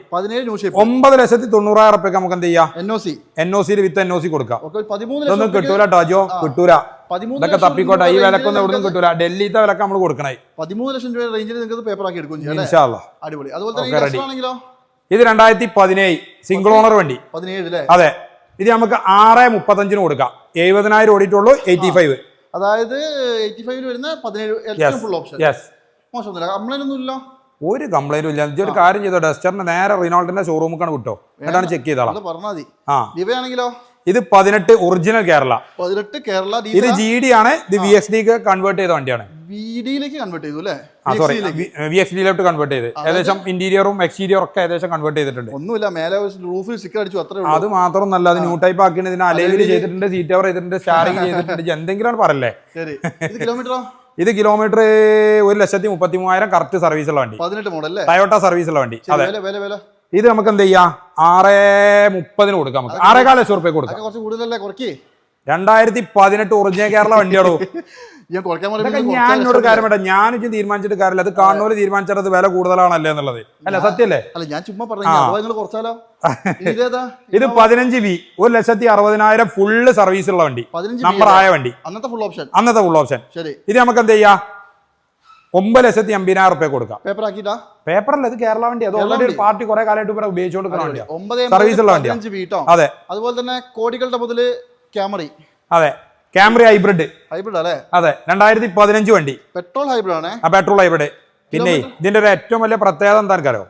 Speaker 1: ഒമ്പത് ലക്ഷത്തി തൊണ്ണൂറായിരം റുപ്യക്ക് നമുക്ക് എന്ത് ചെയ്യാം
Speaker 2: N O C
Speaker 1: N O സിയിൽ വിത്ത് എൻ ഒ സി കൊടുക്കാം. ഇതൊന്നും കിട്ടൂല ടാജോ. കിട്ടൂല. ഇതൊക്കെ തപ്പിക്കോട്ടെ. ഈ വിലക്കൊന്നും എവിടെയും കിട്ടൂല. ഡൽഹിത്തെ വിലക്ക് നമ്മൾ കൊടുക്കണേ.
Speaker 2: പതിമൂന്ന് ലക്ഷം രൂപ റേഞ്ചിൽ നിങ്ങൾക്ക് പേപ്പർ ആക്കി എടുക്കും അടിപൊളി. അതുപോലെ തന്നെ
Speaker 1: ഇത് രണ്ടായിരത്തി പതിനേഴ് സിംഗിൾ ഓണർ വണ്ടി. അതെ. ഇത് നമുക്ക് ആറ് മുപ്പത്തഞ്ചിന് കൊടുക്കാം. എഴുപതിനായിരം ഓടിയിട്ടുള്ളൂ എയ്റ്റി ഫൈവ്
Speaker 2: അതായത് എയ്റ്റി ഫൈവിൽ വരുന്ന പതിനേഴ്
Speaker 1: Yes.
Speaker 2: ഫുൾ ഓപ്ഷൻ
Speaker 1: യെസ്
Speaker 2: മോശമൊന്നുമില്ല. കംപ്ലൈന്റ് ഒന്നും
Speaker 1: ഒരു കംപ്ലൈന്റും ഇല്ല. ഇതൊരു കാര്യം ചെയ്തോ ഡസ്റ്ററിന് നേരെ റിനോൾട്ടിന്റെ ഷോറൂമിക്കാണ് കിട്ടോ എന്താണ് ചെക്ക് ചെയ്താലോ
Speaker 2: അത് പറഞ്ഞാൽ മതി.
Speaker 1: ആ.
Speaker 2: ദിവയാണെങ്കിലോ
Speaker 1: ഇത് പതിനെട്ട് ഒറിജിനൽ കേരള.
Speaker 2: പതിനെട്ട് കേരള
Speaker 1: ഇത് ജി ഡി ആണ്. ഇത് വി എക്സ് ഡിക്ക് കൺവേർട്ട് ചെയ്ത വണ്ടിയാണ്.
Speaker 2: വി ഡിയിലേക്ക് കൺവേർട്ട് ചെയ്തു അല്ലേ?
Speaker 1: ആ സോറി
Speaker 2: VXD
Speaker 1: വി എക്സ് ഡിയിലോട്ട് കൺവേർട്ട് ചെയ്ത്. ഏകദേശം ഇന്റീരിയറും എക്സ്റ്റീരിയറും ഒക്കെ ഏകദേശം കൺവേർട്ട് ചെയ്തിട്ടുണ്ട്.
Speaker 2: ഒന്നുമില്ല മേലെ റൂഫിൽ സ്റ്റിക്കർ അടിച്ചു അത്രേ
Speaker 1: അത് മാത്രമൊന്നല്ല അത് ന്യൂ ടൈപ്പ് ആക്കിയത് ഇതിന് അലവിൽ ചെയ്തിട്ടുണ്ട് സീറ്റ് കവർ ചെയ്തിട്ടുണ്ട് സ്റ്റാറിംഗ് ചെയ്തിട്ടുണ്ട്. എന്തെങ്കിലും പറയല്ലേ?
Speaker 2: ശരി. കിലോമീറ്ററോ
Speaker 1: ഇത് കിലോമീറ്റർ ഒരു ലക്ഷത്തി മുപ്പത്തി മൂവായിരം കറക്റ്റ് സർവീസ് ഉള്ള വണ്ടി.
Speaker 2: പതിനെട്ട് മോഡൽ
Speaker 1: ടയോട്ട സർവീസ് ഉള്ള വണ്ടി. അതെ.
Speaker 2: വില വില വില.
Speaker 1: ഇത് നമുക്ക് എന്ത് ചെയ്യാം? ആറ് മുപ്പതിന് കൊടുക്കാം നമുക്ക്. ആറേകാല ലക്ഷം റുപ്യ കൊടുക്കാം.
Speaker 2: കുറച്ച് കൂടുതലല്ലേ? കുറയ്ക്കേ.
Speaker 1: രണ്ടായിരത്തി പതിനെട്ട് ഒറിജിനൽ കേരള വണ്ടിയാണോ
Speaker 2: ഞാൻ
Speaker 1: ഞാൻ എന്നോട് കാര്യം വേണ്ട ഞാനിത് തീരുമാനിച്ചിട്ട് കാര്യമില്ല. അത് കാണുന്നവര് തീരുമാനിച്ചത് വില കൂടുതലാണല്ലേ എന്നുള്ളത്. അല്ല സത്യല്ലേ?
Speaker 2: അല്ല ഞാൻ ചുമ്മാ പറഞ്ഞു
Speaker 1: ഇത് പതിനഞ്ച് വി. ഒരു ലക്ഷത്തി അറുപതിനായിരം ഫുള്ള് സർവീസ് ഉള്ള വണ്ടി. നമ്പർ ആയ വണ്ടി.
Speaker 2: അന്നത്തെ ഫുൾ ഓപ്ഷൻ
Speaker 1: അന്നത്തെ ഫുൾ ഓപ്ഷൻ
Speaker 2: ശരി.
Speaker 1: ഇത് നമുക്ക് എന്ത് ചെയ്യാം? ഒമ്പത് ലക്ഷത്തി അമ്പതിനായിരം റുപ്യ കൊടുക്കാം.
Speaker 2: പേപ്പർ ആക്കിട്ടാ
Speaker 1: പേപ്പറല്ല ഇത് കേരള വണ്ടി അത് ഓൾറെഡി ഒരു പാർട്ടി കുറെ കാലമായിട്ട് ഇവിടെ ഉപയോഗിച്ചുകൊണ്ടിരിക്കുന്ന വണ്ടിയാണ് സർവീസ് ഉള്ള അതെ.
Speaker 2: അതുപോലെ തന്നെ കോടികളുടെ മുതൽ ക്യാമറി
Speaker 1: അതെ. ക്യാമറി ഹൈബ്രിഡ്
Speaker 2: ഹൈബ്രിഡ് അല്ലേ?
Speaker 1: അതെ. രണ്ടായിരത്തി പതിനഞ്ച് വണ്ടി.
Speaker 2: പെട്രോൾ ഹൈബ്രിഡ് ആണ്.
Speaker 1: ആ പെട്രോൾ ഹൈബ്രിഡ് പിന്നെ ഇതിന്റെ ഒരു ഏറ്റവും വലിയ പ്രത്യേകത എന്താണെന്നറിയോ?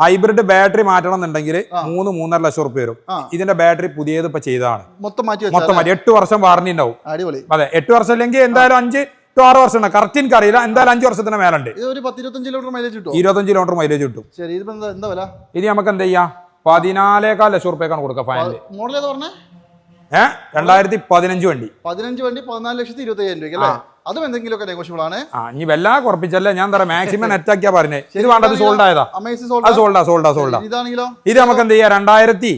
Speaker 1: ഹൈബ്രിഡ് ബാറ്ററി മാറ്റണം എന്നുണ്ടെങ്കിൽ മൂന്ന് മൂന്നര ലക്ഷം റുപ്യ വരും. ഇതിന്റെ ബാറ്ററി പുതിയത് ഇപ്പൊ ചെയ്തതാണ്.
Speaker 2: മൊത്തം മാറ്റി
Speaker 1: മൊത്തം മാറ്റി. എട്ട് വർഷം വാറണ്ടി ഉണ്ടാവും.
Speaker 2: അടിപൊളി.
Speaker 1: അതെ. എട്ട് വർഷം അല്ലെങ്കിൽ എന്തായാലും അഞ്ച് ടു ആറ് വർഷം കറക്റ്റ് എനിക്ക് അറിയില്ല. എന്തായാലും അഞ്ച് വർഷത്തിന് മേലുണ്ട്.
Speaker 2: ഇരുപത്തഞ്ച് കിലോമീറ്റർ മൈലേജ്
Speaker 1: കിട്ടും.
Speaker 2: ശരി ഇതിപ്പോ എന്താ എന്താ വില?
Speaker 1: ഇനി നമുക്ക് എന്ത് ചെയ്യാം? പതിനാലേക്കാൽ ലക്ഷം റുപ്യക്കാണ് കൊടുക്കുക ഫൈനൽ
Speaker 2: മോഡൽ ഏതാ പറഞ്ഞേ?
Speaker 1: ഏഹ് രണ്ടായിരത്തി പതിനഞ്ച് വണ്ടി.
Speaker 2: പതിനഞ്ച് വണ്ടി പതിനാല് ലക്ഷത്തി ഇരുപത്തി അയ്യായിരം രൂപ അതും എന്തെങ്കിലുമൊക്കെ നെഗോഷ്യബിൾ ആണ്.
Speaker 1: ആ ഇനി വല്ലാ കുറപ്പിച്ചല്ലേ? ഞാൻ തരാം മാക്സിമം നെറ്റ് ആക്കിയാ പറഞ്ഞേ. ഇത് വേണ്ടത് സോൾഡ് ആയതാ.
Speaker 2: സോൾഡാ
Speaker 1: സോൾഡാ സോൾഡാ
Speaker 2: ഇതാണെങ്കിലോ?
Speaker 1: ഇത് നമുക്ക് എന്ത് ചെയ്യാം? രണ്ടായിരത്തി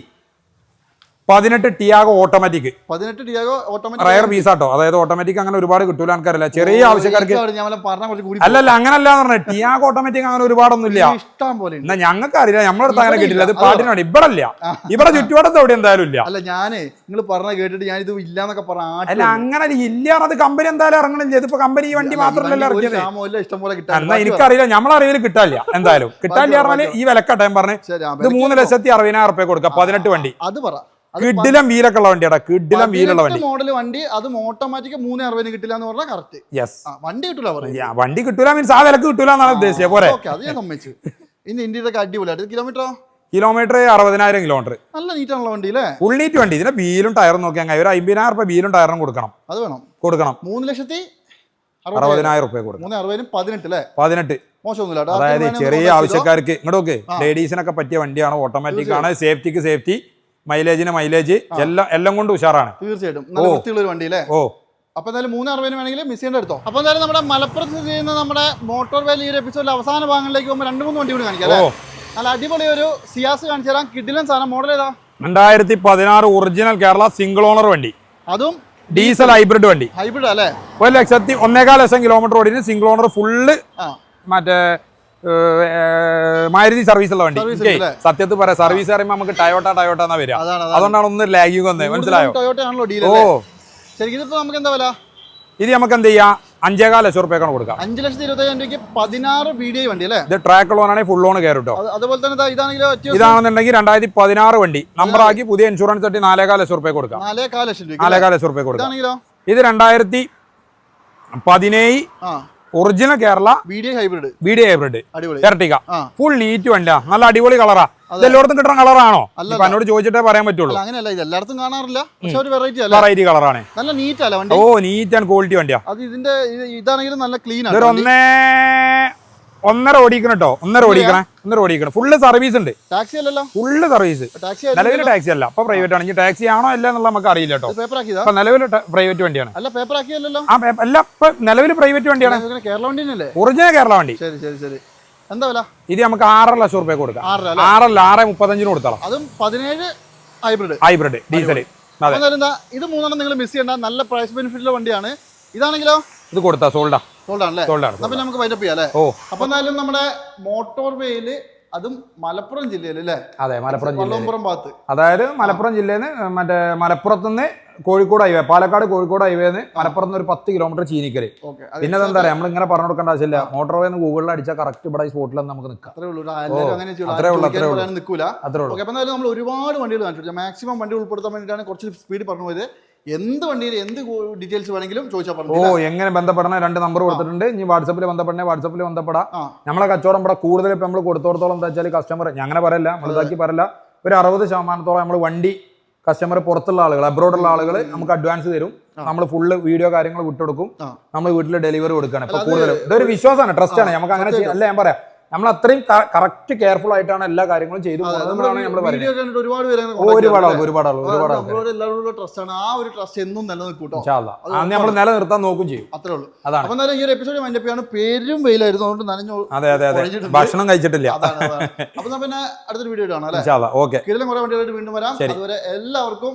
Speaker 1: പതിനെട്ട് ടിയാഗോ ഓട്ടോമാറ്റിക്
Speaker 2: പതിനെട്ട്
Speaker 1: ടിയാഗോ
Speaker 2: ഓട്ടോമാറ്റിക് റയർ
Speaker 1: പീസാട്ടോ അതായത് ഓട്ടോമാറ്റിക് അങ്ങനെ ഒരുപാട് കിട്ടൂല ആൾക്കാരല്ല. ചെറിയ ആവശ്യക്കാർക്ക്
Speaker 2: പറഞ്ഞ
Speaker 1: അല്ലല്ല അങ്ങനല്ല എന്ന് പറഞ്ഞത്. ടിയാഗോ ഓട്ടോമാറ്റിക് അങ്ങനെ ഒരുപാടൊന്നും ഇല്ല
Speaker 2: ഇഷ്ടം പോലെ
Speaker 1: എന്നാ ഞങ്ങൾക്ക് അറിയില്ല. നമ്മളടുത്ത് അങ്ങനെ കിട്ടില്ല. അത്
Speaker 2: പാട്ടിനോട്
Speaker 1: പാട്ടിനാണ് ഇവിടെ ഇല്ല ഇവിടെ ചുറ്റുപാടത്ത് എവിടെ എന്തായാലും ഇല്ല.
Speaker 2: അല്ല ഞാനേ നിങ്ങൾ പറഞ്ഞ കേട്ടിട്ട് ഞാൻ ഇത് ഇല്ലാന്നൊക്കെ പറഞ്ഞ
Speaker 1: അല്ല അങ്ങനെ ഇല്ല അത് കമ്പനി എന്തായാലും ഇറങ്ങണില്ല. ഇതിപ്പോ കമ്പനി ഈ വണ്ടി മാത്രമല്ല
Speaker 2: ഇറങ്ങിയത്.
Speaker 1: എന്നാ എനിക്കറിയില്ല. അറിയില്ല കിട്ടാല്ല എന്തായാലും. കിട്ടാനില്ല പറഞ്ഞാൽ ഈ വിലക്കട്ടെ ഞാൻ പറഞ്ഞു. ഇത് മൂന്ന് ലക്ഷത്തി അറുപതിനായിരം റുപ്യ കൊടുക്കാം. പതിനെട്ട് വണ്ടി.
Speaker 2: അത് പറ.
Speaker 1: കിഡിലം വീലൊക്കെയുള്ള വണ്ടിയാടാ. കിഡിലം വീലുള്ള വണ്ടി.
Speaker 2: മോഡൽ വണ്ടി അത് ഓട്ടോമാറ്റിക് മൂന്ന് അറുപതിന് കിട്ടില്ല എന്ന് പറഞ്ഞാൽ കറക്റ്റ്
Speaker 1: യെസ്
Speaker 2: വണ്ടി കിട്ടില്ല പറയും.
Speaker 1: വണ്ടി കിട്ടൂല മീൻസ് ആ വിലക്ക് കിട്ടൂല എന്നാണ് ഉദ്ദേശിച്ചത്. പോരെ.
Speaker 2: അത് ഞാൻ സമ്മതിച്ചു ഇനി ഇന്ത്യയുടെ അടിപൊളിയായിട്ട് കിലോമീറ്ററോ
Speaker 1: കിലോമീറ്റർ അറുപതിനായിരം കിലോമീറ്റർ
Speaker 2: നല്ല നീറ്റാണുള്ള വണ്ടി അല്ലേ?
Speaker 1: ഫുൾ നീറ്റ് വണ്ടി. ഇതിന്റെ വീലും ടയറും നോക്കിയാൽ ഒരു അമ്പതിനായിരം റുപ്യ വീലും ടയറും കൊടുക്കണം.
Speaker 2: അത് വേണം.
Speaker 1: കൊടുക്കണം.
Speaker 2: മൂന്ന് ലക്ഷത്തി
Speaker 1: അറുപതിനായിരം
Speaker 2: മൂന്ന് അറുപതിനും പതിനെട്ട് അല്ലേ?
Speaker 1: പതിനെട്ട്. അതായത് ചെറിയ ആവശ്യക്കാർക്ക് ഇങ്ങോട്ട് നോക്ക് ലേഡീസിനൊക്കെ പറ്റിയ വണ്ടിയാണ്. ഓട്ടോമാറ്റിക് ആണ്. സേഫ്റ്റിക്ക് സേഫ്റ്റി മൈലേജിന് മൈലേജ് എല്ലാം എല്ലാം കൊണ്ട് ഉഷാറാണ്.
Speaker 2: തീർച്ചയായിട്ടും. നല്ല വൃത്തിയുള്ള ഒരു വണ്ടി അല്ലേ
Speaker 1: ഓ.
Speaker 2: അപ്പൊ എന്തായാലും മൂന്ന് അറുപതിന് വേണമെങ്കിൽ മിസ് ചെയ്യേണ്ട എടുത്തോ അപ്പൊ എന്തായാലും നമ്മുടെ മലപ്പുറത്ത് ചെയ്യുന്ന നമ്മുടെ മോട്ടോർ വേലി ഒരു എപ്പിസോഡിൽ അവസാന ഭാഗങ്ങളിലേക്ക് പോകുമ്പോൾ രണ്ട് മൂന്ന് വണ്ടി കൂടി കാണിക്കാം നല്ല അടിപൊളി ഒരു സിയാസ് കാണിച്ചു തരാം. കിഡിലൻ സാധനം. മോഡൽ ഏതാ?
Speaker 1: രണ്ടായിരത്തി പതിനാറ് ഒറിജിനൽ കേരള സിംഗിൾ ഓണർ വണ്ടി.
Speaker 2: അതും
Speaker 1: ഡീസൽ ഹൈബ്രിഡ് വണ്ടി.
Speaker 2: ഹൈബ്രിഡ് അല്ലേ?
Speaker 1: ഒരു ലക്ഷത്തി ഒന്നേകാൽ ലക്ഷം കിലോമീറ്റർ ഓടിന് സിംഗിൾ ഓണർ ഫുള്ള് മറ്റേ മാരുതി സർവീസ് ഉള്ള വണ്ടി? സത്യത്തിൽ പറയാം. സർവീസ് പറയുമ്പോൾ നമുക്ക് ടയോട്ട ടയോട്ട എന്നാ വരിക. അതുകൊണ്ടാണ് ഒന്ന് ലാഗിങ് വന്നത് മനസ്സിലായോ? ഓ.
Speaker 2: ശരിക്കും നമുക്ക് എന്താ വില?
Speaker 1: ഇത് നമുക്ക് എന്ത് ചെയ്യാം? അഞ്ചേകാൽ ലക്ഷം റുപ്യക്കാണ് കൊടുക്കാം.
Speaker 2: അഞ്ച് ലക്ഷത്തി ഇരുപത്തയ്യായിരം രൂപയ്ക്ക് പതിനാറ് ബി ഡി വണ്ടി അല്ലേ?
Speaker 1: ഇത് ട്രാക്ക് ലോൺ ആണെങ്കിൽ ഫുൾ ലോൺ കയറും
Speaker 2: അതുപോലെ തന്നെ ഇതാണെങ്കിലും
Speaker 1: ഇതാണെന്നുണ്ടെങ്കിൽ രണ്ടായിരത്തി പതിനാറ് വണ്ടി നമ്പറാക്കി പുതിയ ഇൻഷുറൻസ് തട്ടി നാലേകാൽ ലക്ഷം റുപ്യ കൊടുക്കാം.
Speaker 2: നാലേകാല ലക്ഷം രൂപ
Speaker 1: നാലേകാൽ ലക്ഷം റുപ്യ കൊടുക്കാം. ഇത് രണ്ടായിരത്തി പതിനേഴ് original Kerala
Speaker 2: hybrid
Speaker 1: video hybrid
Speaker 2: ആ.
Speaker 1: ഫുൾ നീറ്റ് വണ്ടിയാ. നല്ല അടിപൊളി കളറാ ഇതെല്ലായിടത്തും കിട്ടുന്ന കളറാണോ എന്നോട് ചോദിച്ചിട്ടേ പറയാൻ പറ്റുള്ളൂ.
Speaker 2: അങ്ങനെയല്ല ഇത് എല്ലായിടത്തും കാണാറില്ല. പക്ഷെ ഒരു വെറൈറ്റി അല്ല?
Speaker 1: വെറൈറ്റി കളറാണ്
Speaker 2: നല്ല നീറ്റ് അല്ല വണ്ടി?
Speaker 1: ഓ നീറ്റ് ആൻഡ് ക്വാളിറ്റി വണ്ടിയാ.
Speaker 2: അത് ഇതിന്റെ ഇതാണെങ്കിലും നല്ല ക്ലീൻ ആണ്
Speaker 1: ഒന്നേ ഒന്നര ഓടിക്കണം കേട്ടോ ഒന്നര ഓടിക്കണേ ഒന്നര ഓടിക്കണം ഫുള്ള് സർവീസ് ഉണ്ട്.
Speaker 2: ടാക്സി അല്ലല്ലോ?
Speaker 1: ഫുള്ള് സർവീസ്
Speaker 2: ടാക്സി
Speaker 1: നിലവിൽ ടാക്സി അല്ല. അപ്പൊ പ്രൈവറ്റ് ആണ്. ഇനി ടാക്സി ആണോ അല്ല എന്നുള്ള നമുക്ക് അറിയില്ല കേട്ടോ അപ്പൊ നിലവിൽ പ്രൈവറ്റ് വണ്ടിയാണ്.
Speaker 2: അല്ല പേപ്പർ ആക്കിയല്ലോ
Speaker 1: ആ അല്ല ഇപ്പൊ നിലവിൽ പ്രൈവറ്റ് വണ്ടിയാണ്.
Speaker 2: കേരള വണ്ടി
Speaker 1: ഒറിജിനൽ കേരള വണ്ടി.
Speaker 2: ശരി ശരി ശരി. എന്താ വില?
Speaker 1: ഇത് നമുക്ക് ആറര ലക്ഷം റുപ്യ കൊടുക്കാം. ആറല്ല ആറ് മുപ്പത്തഞ്ചിന് കൊടുത്തോളാം.
Speaker 2: അതും പതിനേഴ് ഹൈബ്രിഡ്
Speaker 1: ഹൈബ്രിഡ് ഡീസൽ
Speaker 2: ഇത് മൂന്നെണ്ണം നിങ്ങൾ മിസ് ചെയ്യേണ്ട നല്ല പ്രൈസ് ബെനിഫിറ്റുള്ള വണ്ടിയാണ്. ഇതാണെങ്കിലോ?
Speaker 1: ഇത് കൊടുത്താ സോൾഡാ
Speaker 2: സോൾഡ് ആണല്ലേ
Speaker 1: സോൾഡാണ്
Speaker 2: അപ്പൊ നമുക്ക് വൈൻഡപ്പ് ചെയ്യാം അല്ലേ?
Speaker 1: ഓ.
Speaker 2: അപ്പൊ എന്നാലും നമ്മുടെ മോട്ടോർ വേയിൽ അതും മലപ്പുറം ജില്ലയിൽ അല്ലേ?
Speaker 1: അതെ മലപ്പുറം ജില്ല
Speaker 2: വള്ളംപുറം ഭാഗത്ത്.
Speaker 1: അതായത് മലപ്പുറം ജില്ലയിൽ നിന്ന് മറ്റേ മലപ്പുറത്ത് നിന്ന് കോഴിക്കോട് ഹൈവേ പാലക്കാട് കോഴിക്കോട് ഹൈവേന്ന് മലപ്പുറത്ത് നിന്ന് ഒരു പത്ത് കിലോമീറ്റർ
Speaker 2: ചീനിക്കൽ.
Speaker 1: പിന്നെ എന്താ പറയാ നമ്മൾ ഇങ്ങനെ പറഞ്ഞു കൊടുക്കേണ്ട ആവശ്യമില്ല. മോട്ടോർ വേ ഗൂഗിളിൽ അടിച്ചാൽ കറക്റ്റ് ഇവിടെ സ്പോട്ടിൽ നമുക്ക് നിൽക്കാം
Speaker 2: അത്രേ ഉള്ളൂ.
Speaker 1: അത്രേ ഉള്ളൂ, അത്രേ ഉള്ളൂ.
Speaker 2: നിൽക്കൂല.
Speaker 1: അത്രേ ഉള്ളൂ.
Speaker 2: നമ്മൾ ഒരുപാട് വണ്ടികൾ കാണിച്ചു മാക്സിമം വണ്ടി ഉൾപ്പെടുത്താൻ വേണ്ടിയിട്ടാണ് കുറച്ച് സ്പീഡ് പറഞ്ഞു പോയത് എന്ത് വണ്ടിയിൽ എന്ത് ഡീറ്റെയിൽസ് വേണമെങ്കിലും ചോദിച്ചാൽ
Speaker 1: ഓ എങ്ങനെ ബന്ധപ്പെടണം? രണ്ട് നമ്പർ കൊടുത്തിട്ടുണ്ട്. ഇനി വാട്സപ്പിൽ ബന്ധപ്പെടണേ? വാട്സപ്പിൽ ബന്ധപ്പെടാം. നമ്മളെ കച്ചവടം ഇവിടെ കൂടുതൽ ഇപ്പം നമ്മൾ കൊടുത്തോടത്തോളം എന്താ വെച്ചാൽ കസ്റ്റമർ അങ്ങനെ പറയല്ല നമ്മൾ ഇതാക്കി പറയല്ല. ഒരു അറുപത് ശതമാനത്തോളം നമ്മൾ വണ്ടി കസ്റ്റമർ പുറത്തുള്ള ആളുകൾ അബ്രോഡുള്ള ആളുകൾ നമുക്ക് അഡ്വാൻസ് തരും. നമ്മൾ ഫുള്ള് വീഡിയോ കാര്യങ്ങൾ വിട്ടുകൊടുക്കും. നമ്മൾ വീട്ടിൽ ഡെലിവറി കൊടുക്കുകയാണ് ഇപ്പൊ കൂടുതലും. ഇതൊരു വിശ്വാസമാണ്. ട്രസ്റ്റ് ആണ്. നമുക്ക് അങ്ങനെ ചെയ്യാം. അല്ല ഞാൻ പറയാം. നമ്മൾ അത്രയും കറക്റ്റ് കെയർഫുൾ ആയിട്ടാണ് എല്ലാ കാര്യങ്ങളും ചെയ്തു പോകുന്നത്
Speaker 2: ഒരുപാട്
Speaker 1: ഒരുപാട് ഒരുപാട്
Speaker 2: ട്രസ്റ്റ് ആണ്. ആ ഒരു ട്രസ്റ്റ് എന്നും
Speaker 1: നമ്മൾ നിലനിർത്താൻ നോക്കും ചെയ്യും.
Speaker 2: അത്രേ ഉള്ളൂ.
Speaker 1: അതാണ്.
Speaker 2: അപ്പൊ ഈ ഒരു എപ്പിസോഡ് മൈൻഡപ്പിയാണ് പേരും വെയിലായിരുന്നു. അതുകൊണ്ട് നനഞ്ഞു
Speaker 1: അതെ അതെ അതെ. ഭക്ഷണം കഴിച്ചിട്ടില്ല.
Speaker 2: അപ്പൊ പിന്നെ അടുത്തൊരു വീഡിയോ കാണാം അല്ലേ.
Speaker 1: ഓക്കെ.
Speaker 2: കിടിലം കുറെ വണ്ടികളായിട്ട് വീണ്ടും വരാം. അതുവരെ എല്ലാവർക്കും